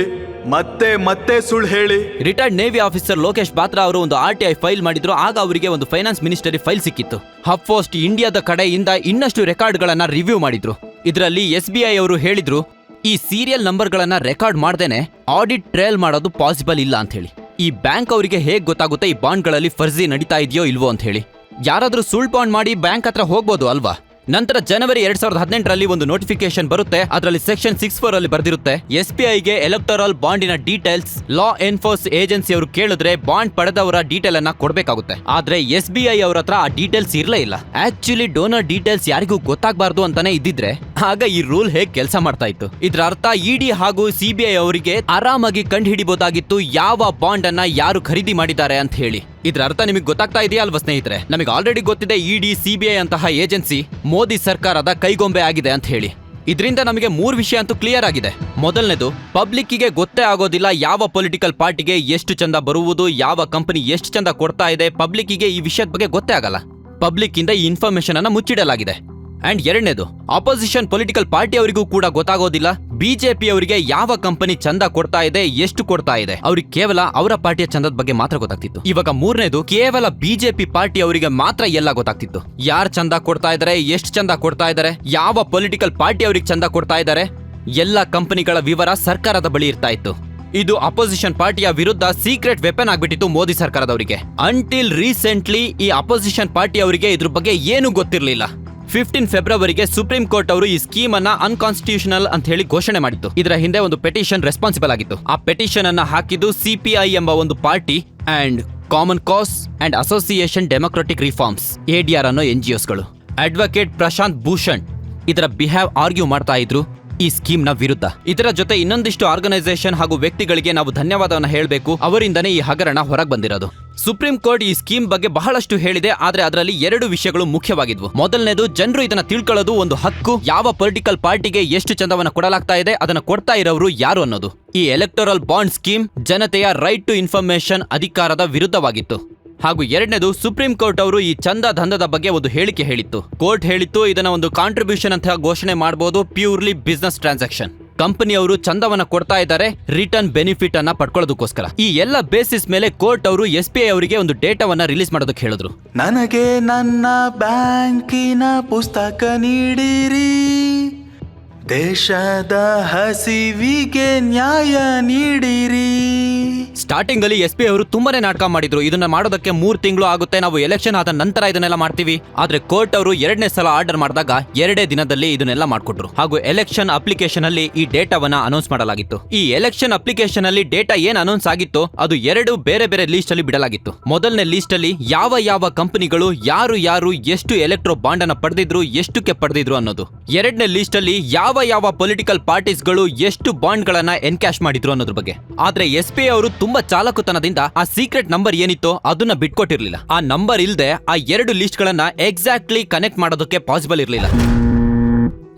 ಮತ್ತೆ ಮತ್ತೆ ಸುಳ್ಳು ಹೇಳಿ. Retired navy officer Lokesh Batra ಅವರು ಒಂದು ಆರ್ ಟಿ ಐ ಫೈಲ್ ಮಾಡಿದ್ರು ಆಗ ಅವರಿಗೆ ಒಂದು ಫೈನಾನ್ಸ್ ಮಿನಿಸ್ಟರಿ ಫೈಲ್ ಸಿಕ್ಕಿತ್ತು. ಹಬ್ ಪೋಸ್ಟ್ ಇಂಡಿಯಾದ ಕಡೆಯಿಂದ ಇನ್ನಷ್ಟು ರೆಕಾರ್ಡ್ಗಳನ್ನ ರಿವ್ಯೂ ಮಾಡಿದ್ರು. ಇದರಲ್ಲಿ ಎಸ್ ಬಿ ಐ ಅವರು ಹೇಳಿದ್ರು ಈ ಸೀರಿಯಲ್ ನಂಬರ್ಗಳನ್ನ ರೆಕಾರ್ಡ್ ಮಾಡ್ದೇನೆ ಆಡಿಟ್ ಟ್ರಯಲ್ ಮಾಡೋದು ಪಾಸಿಬಲ್ ಇಲ್ಲ ಅಂತ ಹೇಳಿ ಈ ಬ್ಯಾಂಕ್ ಅವರಿಗೆ ಹೇಗ್ ಗೊತ್ತಾಗುತ್ತೆ ಈ ಬಾಂಡ್ಗಳಲ್ಲಿ ಫರ್ಜಿ ನಡೀತಾ ಇದೆಯೋ ಇಲ್ವೋ ಅಂತ ಹೇಳಿ ಯಾರಾದ್ರೂ ಸುಳ್ಳು ಬಾಂಡ್ ಮಾಡಿ ಬ್ಯಾಂಕ್ ಹತ್ರ ಹೋಗ್ಬೋದು ಅಲ್ವಾ? ನಂತರ ಜನವರಿ ಎರಡ್ ಸಾವಿರದ ಹದಿನೆಂಟರಲ್ಲಿ ಒಂದು ನೋಟಿಫಿಕೇಶನ್ ಬರುತ್ತೆ. ಅದರಲ್ಲಿ ಸೆಕ್ಷನ್ ಸಿಕ್ಸ್ ಫೋರ್ ಅಲ್ಲಿ ಬರೆದಿರುತ್ತೆ. ಎಸ್ ಬಿ ಐಗೆ ಎಲೆಕ್ಟೋರಲ್ ಬಾಂಡಿನ ಡೀಟೇಲ್ಸ್ ಲಾ ಎನ್ಫೋರ್ಸ್ ಏಜೆನ್ಸಿ ಅವರು ಕೇಳಿದ್ರೆ ಬಾಂಡ್ ಪಡೆದವರ ಡೀಟೇಲ್ ಅನ್ನ ಕೊಡಬೇಕಾಗುತ್ತೆ. ಆದ್ರೆ ಎಸ್ ಬಿ ಐ ಅವ್ರ ಹತ್ರ ಆ ಡೀಟೇಲ್ಸ್ ಇರಲೇ ಇಲ್ಲ. ಆಕ್ಚುಲಿ ಡೋನರ್ ಡೀಟೇಲ್ಸ್ ಯಾರಿಗೂ ಗೊತ್ತಾಗಬಾರ್ದು ಅಂತಾನೆ ಇದ್ದಿದ್ರೆ, ಆಗ ಈ ರೂಲ್ ಹೇಗೆ ಕೆಲಸ ಮಾಡ್ತಾ ಇತ್ತು. ಇದ್ರ ಅರ್ಥ ಇಡಿ ಹಾಗೂ ಸಿಬಿಐ ಅವರಿಗೆ ಆರಾಮಾಗಿ ಕಂಡುಹಿಡಿಬಹುದಾಗಿತ್ತು ಯಾವ ಬಾಂಡ್ ಅನ್ನ ಯಾರು ಖರೀದಿ ಮಾಡಿದ್ದಾರೆ ಅಂತ ಹೇಳಿ. ಇದ್ರ ಅರ್ಥ ನಿಮಗೆ ಗೊತ್ತಾಗ್ತಾ ಇದೆಯಾ ಅಲ್ವಾ ಸ್ನೇಹಿತರೆ? ನಮಗೆ ಆಲ್ರೆಡಿ ಗೊತ್ತಿದೆ ಇಡಿ ಸಿಬಿಐ ಅಂತಹ ಏಜೆನ್ಸಿ ಮೋದಿ ಸರ್ಕಾರದ ಕೈಗೊಂಬೆ ಆಗಿದೆ ಅಂತ ಹೇಳಿ. ಇದರಿಂದ ನಮಗೆ ಮೂರು ವಿಷಯ ಅಂತೂ ಕ್ಲಿಯರ್ ಆಗಿದೆ. ಮೊದಲನೇದು ಪಬ್ಲಿಕ್ಕಿಗೆ ಗೊತ್ತೇ ಆಗೋದಿಲ್ಲ ಯಾವ ಪೊಲಿಟಿಕಲ್ ಪಾರ್ಟಿಗೆ ಎಷ್ಟು ಚಂದ ಬರುವುದು, ಯಾವ ಕಂಪನಿ ಎಷ್ಟು ಚಂದ ಕೊಡ್ತಾ ಇದೆ ಪಬ್ಲಿಕ್ಕಿಗೆ ಈ ವಿಷಯದ ಬಗ್ಗೆ ಗೊತ್ತೇ ಆಗಲ್ಲ. ಪಬ್ಲಿಕ್ಕಿಂದ ಈ ಇನ್ಫಾರ್ಮೇಶನ್ ಅನ್ನ ಮುಚ್ಚಿಡಲಾಗಿದೆ. ಅಂಡ್ ಎರಡನೇದು ಆಪೋಸಿಷನ್ ಪೊಲಿಟಿಕಲ್ ಪಾರ್ಟಿ ಅವರಿಗೂ ಕೂಡ ಗೊತ್ತಾಗೋದಿಲ್ಲ. ಬಿಜೆಪಿ ಅವರಿಗೆ ಯಾವ ಕಂಪನಿ ಚಂದ ಕೊಡ್ತಾ ಇದೆ, ಎಷ್ಟು ಕೊಡ್ತಾ ಇದೆ, ಅವ್ರಿಗೆ ಕೇವಲ ಅವರ ಪಾರ್ಟಿಯ ಚಂದದ ಬಗ್ಗೆ ಮಾತ್ರ ಗೊತ್ತಾಗ್ತಿತ್ತು. ಇವಾಗ ಮೂರನೇದು, ಕೇವಲ ಬಿಜೆಪಿ ಪಾರ್ಟಿ ಅವರಿಗೆ ಮಾತ್ರ ಎಲ್ಲ ಗೊತ್ತಾಗ್ತಿತ್ತು. ಯಾರು ಚಂದ ಕೊಡ್ತಾ ಇದಾರೆ, ಎಷ್ಟು ಚಂದ ಕೊಡ್ತಾ ಇದಾರೆ, ಯಾವ ಪೊಲಿಟಿಕಲ್ ಪಾರ್ಟಿ ಅವರಿಗೆ ಚಂದ ಕೊಡ್ತಾ ಇದಾರೆ, ಎಲ್ಲ ಕಂಪನಿಗಳ ವಿವರ ಸರ್ಕಾರದ ಬಳಿ ಇರ್ತಾ ಇತ್ತು. ಇದು ಅಪೋಸಿಷನ್ ಪಾರ್ಟಿಯ ವಿರುದ್ಧ ಸೀಕ್ರೆಟ್ ವೆಪನ್ ಆಗ್ಬಿಟ್ಟಿತ್ತು ಮೋದಿ ಸರ್ಕಾರದವರಿಗೆ. ಅಂಟಿಲ್ ರೀಸೆಂಟ್ಲಿ ಈ ಅಪೋಸಿಷನ್ ಪಾರ್ಟಿ ಅವರಿಗೆ ಇದ್ರ ಬಗ್ಗೆ ಏನು ಗೊತ್ತಿರಲಿಲ್ಲ. ಫಿಫ್ಟೀನ್ ಫೆಬ್ರವರಿಗೆ ಸುಪ್ರೀಂ ಕೋರ್ಟ್ ಅವರು ಈ ಸ್ಕೀಮ್ ಅನ್ನ ಅನ್ಕಾನ್ಸ್ಟಿಟ್ಯೂಷನಲ್ ಅಂತ ಹೇಳಿ ಘೋಷಣೆ ಮಾಡಿತ್ತು. ಇದರ ಹಿಂದೆ ಒಂದು ಪೆಟಿಷನ್ ರೆಸ್ಪಾನ್ಸಿಬಲ್ ಆಗಿತ್ತು. ಆ ಪೆಟಿಷನ್ ಅನ್ನ ಹಾಕಿದ್ದು ಸಿಪಿಐ ಎಂಬ ಒಂದು party and common cause and association democratic reforms ADR ಅನ್ನೋ ಎನ್ಗಳು. ಅಡ್ವೊಕೇಟ್ ಪ್ರಶಾಂತ್ ಭೂಷಣ್ ಇದರ ಬಿಹೇವ್ ಆರ್ಗ್ಯೂ ಮಾಡ್ತಾ ಇದ್ರು. ಈ ಸ್ಕೀಮ್ನ ವಿರುದ್ಧ. ಇದರ ಜೊತೆ ಇನ್ನೊಂದಿಷ್ಟು ಆರ್ಗನೈಸೇಷನ್ ಹಾಗೂ ವ್ಯಕ್ತಿಗಳಿಗೆ ನಾವು ಧನ್ಯವಾದವನ್ನು ಹೇಳಬೇಕು. ಅವರಿಂದನೇ ಈ ಹಗರಣ ಹೊರಗೆ ಬಂದಿರೋದು. ಸುಪ್ರೀಂ ಕೋರ್ಟ್ ಈ ಸ್ಕೀಮ್ ಬಗ್ಗೆ ಬಹಳಷ್ಟು ಹೇಳಿದೆ, ಆದರೆ ಅದರಲ್ಲಿ ಎರಡು ವಿಷಯಗಳು ಮುಖ್ಯವಾಗಿದ್ವು. ಮೊದಲನೇದು, ಜನರು ಇದನ್ನ ತಿಳ್ಕೊಳ್ಳೋದು ಒಂದು ಹಕ್ಕು. ಯಾವ ಪೊಲಿಟಿಕಲ್ ಪಾರ್ಟಿಗೆ ಎಷ್ಟು ಚಂದವನ್ನು ಕೊಡಲಾಗ್ತಾ ಇದೆ, ಅದನ್ನ ಕೊಡ್ತಾ ಇರೋರು ಯಾರು ಅನ್ನೋದು. ಈ ಎಲೆಕ್ಟೋರಲ್ ಬಾಂಡ್ ಸ್ಕೀಮ್ ಜನತೆಯ ರೈಟ್ ಟು ಇನ್ಫಾರ್ಮೇಶನ್ ಅಧಿಕಾರದ ವಿರುದ್ಧವಾಗಿತ್ತು. ಹಾಗೂ ಎರಡನೇದು ಸುಪ್ರೀಂ ಕೋರ್ಟ್ ಅವರು ಈ ಚಂದ ದಂಧದ ಬಗ್ಗೆ ಒಂದು ಹೇಳಿಕೆ ಹೇಳಿತ್ತು. ಕೋರ್ಟ್ ಹೇಳಿತ್ತು, ಇದನ್ನ ಒಂದು ಕಾಂಟ್ರಿಬ್ಯೂಷನ್ ಅಂತ ಘೋಷಣೆ ಮಾಡಬಹುದು ಪ್ಯೂರ್ಲಿ ಬಿಸ್ನೆಸ್ ಟ್ರಾನ್ಸಾಕ್ಷನ್ ಕಂಪನಿಯವರು ಚಂದವನ್ನ ಕೊಡ್ತಾ ಇದ್ದಾರೆ ರಿಟರ್ನ್ ಬೆನಿಫಿಟ್ ಅನ್ನ ಪಡ್ಕೊಳ್ಳೋದಕ್ಕೋಸ್ಕರ. ಈ ಎಲ್ಲ ಬೇಸಿಸ್ ಮೇಲೆ ಕೋರ್ಟ್ ಅವರು ಎಸ್ ಬಿ ಐ ಅವರಿಗೆ ಒಂದು ಡೇಟಾವನ್ನ ರಿಲೀಸ್ ಮಾಡೋದಕ್ಕೆ ಹೇಳಿದ್ರು. ನನಗೆ ನನ್ನ ಬ್ಯಾಂಕಿನ ಪುಸ್ತಕ ನೀಡಿರಿ. ದೇಶದ ಹಸಿವಿಗೆ ನ್ಯಾಯ ನೀಡಿರಿ. ಸ್ಟಾರ್ಟಿಂಗ್ ಅಲ್ಲಿ ಎಸ್ ಪಿ ಅವರು ತುಂಬಾನೇ ನಾಟಕ ಮಾಡಿದ್ರು. ಇದನ್ನ ಮಾಡೋದಕ್ಕೆ ಮೂರ್ ತಿಂಗಳು ಆಗುತ್ತೆ. ನಾವು ಎಲೆಕ್ಷನ್ ಆದ ನಂತರ ಇದನ್ನೆಲ್ಲ ಮಾಡ್ತೀವಿ. ಆದ್ರೆ ಕೋರ್ಟ್ ಅವರು ಎರಡನೇ ಸಲ ಆರ್ಡರ್ ಮಾಡಿದಾಗ ಎರಡೇ ದಿನದಲ್ಲಿ ಇದನ್ನೆಲ್ಲ ಮಾಡಿಕೊಟ್ರು. ಹಾಗೂ ಎಲೆಕ್ಷನ್ ಅಪ್ಲಿಕೇಶನ್ ಅಲ್ಲಿ ಈ ಡೇಟಾವನ್ನ ಅನೌನ್ಸ್ ಮಾಡಲಾಗಿತ್ತು. ಈ ಎಲೆಕ್ಷನ್ ಅಪ್ಲಿಕೇಶನ್ ಅಲ್ಲಿ ಡೇಟಾ ಏನ್ ಅನೌನ್ಸ್ ಆಗಿತ್ತು ಅದು ಎರಡು ಬೇರೆ ಬೇರೆ ಲಿಸ್ಟ್ ಅಲ್ಲಿ ಬಿಡಲಾಗಿತ್ತು. ಮೊದಲನೇ ಲಿಸ್ಟ್ ಅಲ್ಲಿ ಯಾವ ಯಾವ ಕಂಪನಿಗಳು ಯಾರು ಯಾರು ಎಷ್ಟು ಎಲೆಕ್ಟ್ರೋ ಬಾಂಡ್ ಅನ್ನ ಪಡೆದಿದ್ರು, ಎಷ್ಟಕ್ಕೆ ಪಡೆದಿದ್ರು ಅನ್ನೋದು. ಎರಡನೇ ಲಿಸ್ಟ್ ಅಲ್ಲಿ ಯಾವ ಯಾವ ಪೊಲಿಟಿಕಲ್ ಪಾರ್ಟೀಸ್ಗಳು ಎಷ್ಟು ಬಾಂಡ್ ಗಳನ್ನ ಎನ್ಕ್ಯಾಶ್ ಮಾಡಿದ್ರು ಅನ್ನೋದ್ರ ಬಗ್ಗೆ. ಆದ್ರೆ ಎಸ್ ಪಿ ಅವರು ತುಂಬಾ ಚಾಲಕತನದಿಂದ ಆ ಸೀಕ್ರೆಟ್ ನಂಬರ್ ಏನಿತ್ತೋ ಅದನ್ನ ಬಿಟ್ಕೊಟ್ಟಿರ್ಲಿಲ್ಲ. ಆ ನಂಬರ್ ಇಲ್ಲದೆ ಆ ಎರಡು ಲಿಸ್ಟ್ ಗಳನ್ನ ಎಕ್ಸಾಕ್ಟ್ಲಿ ಕನೆಕ್ಟ್ ಮಾಡೋದಕ್ಕೆ ಪಾಸಿಬಲ್ ಇರಲಿಲ್ಲ.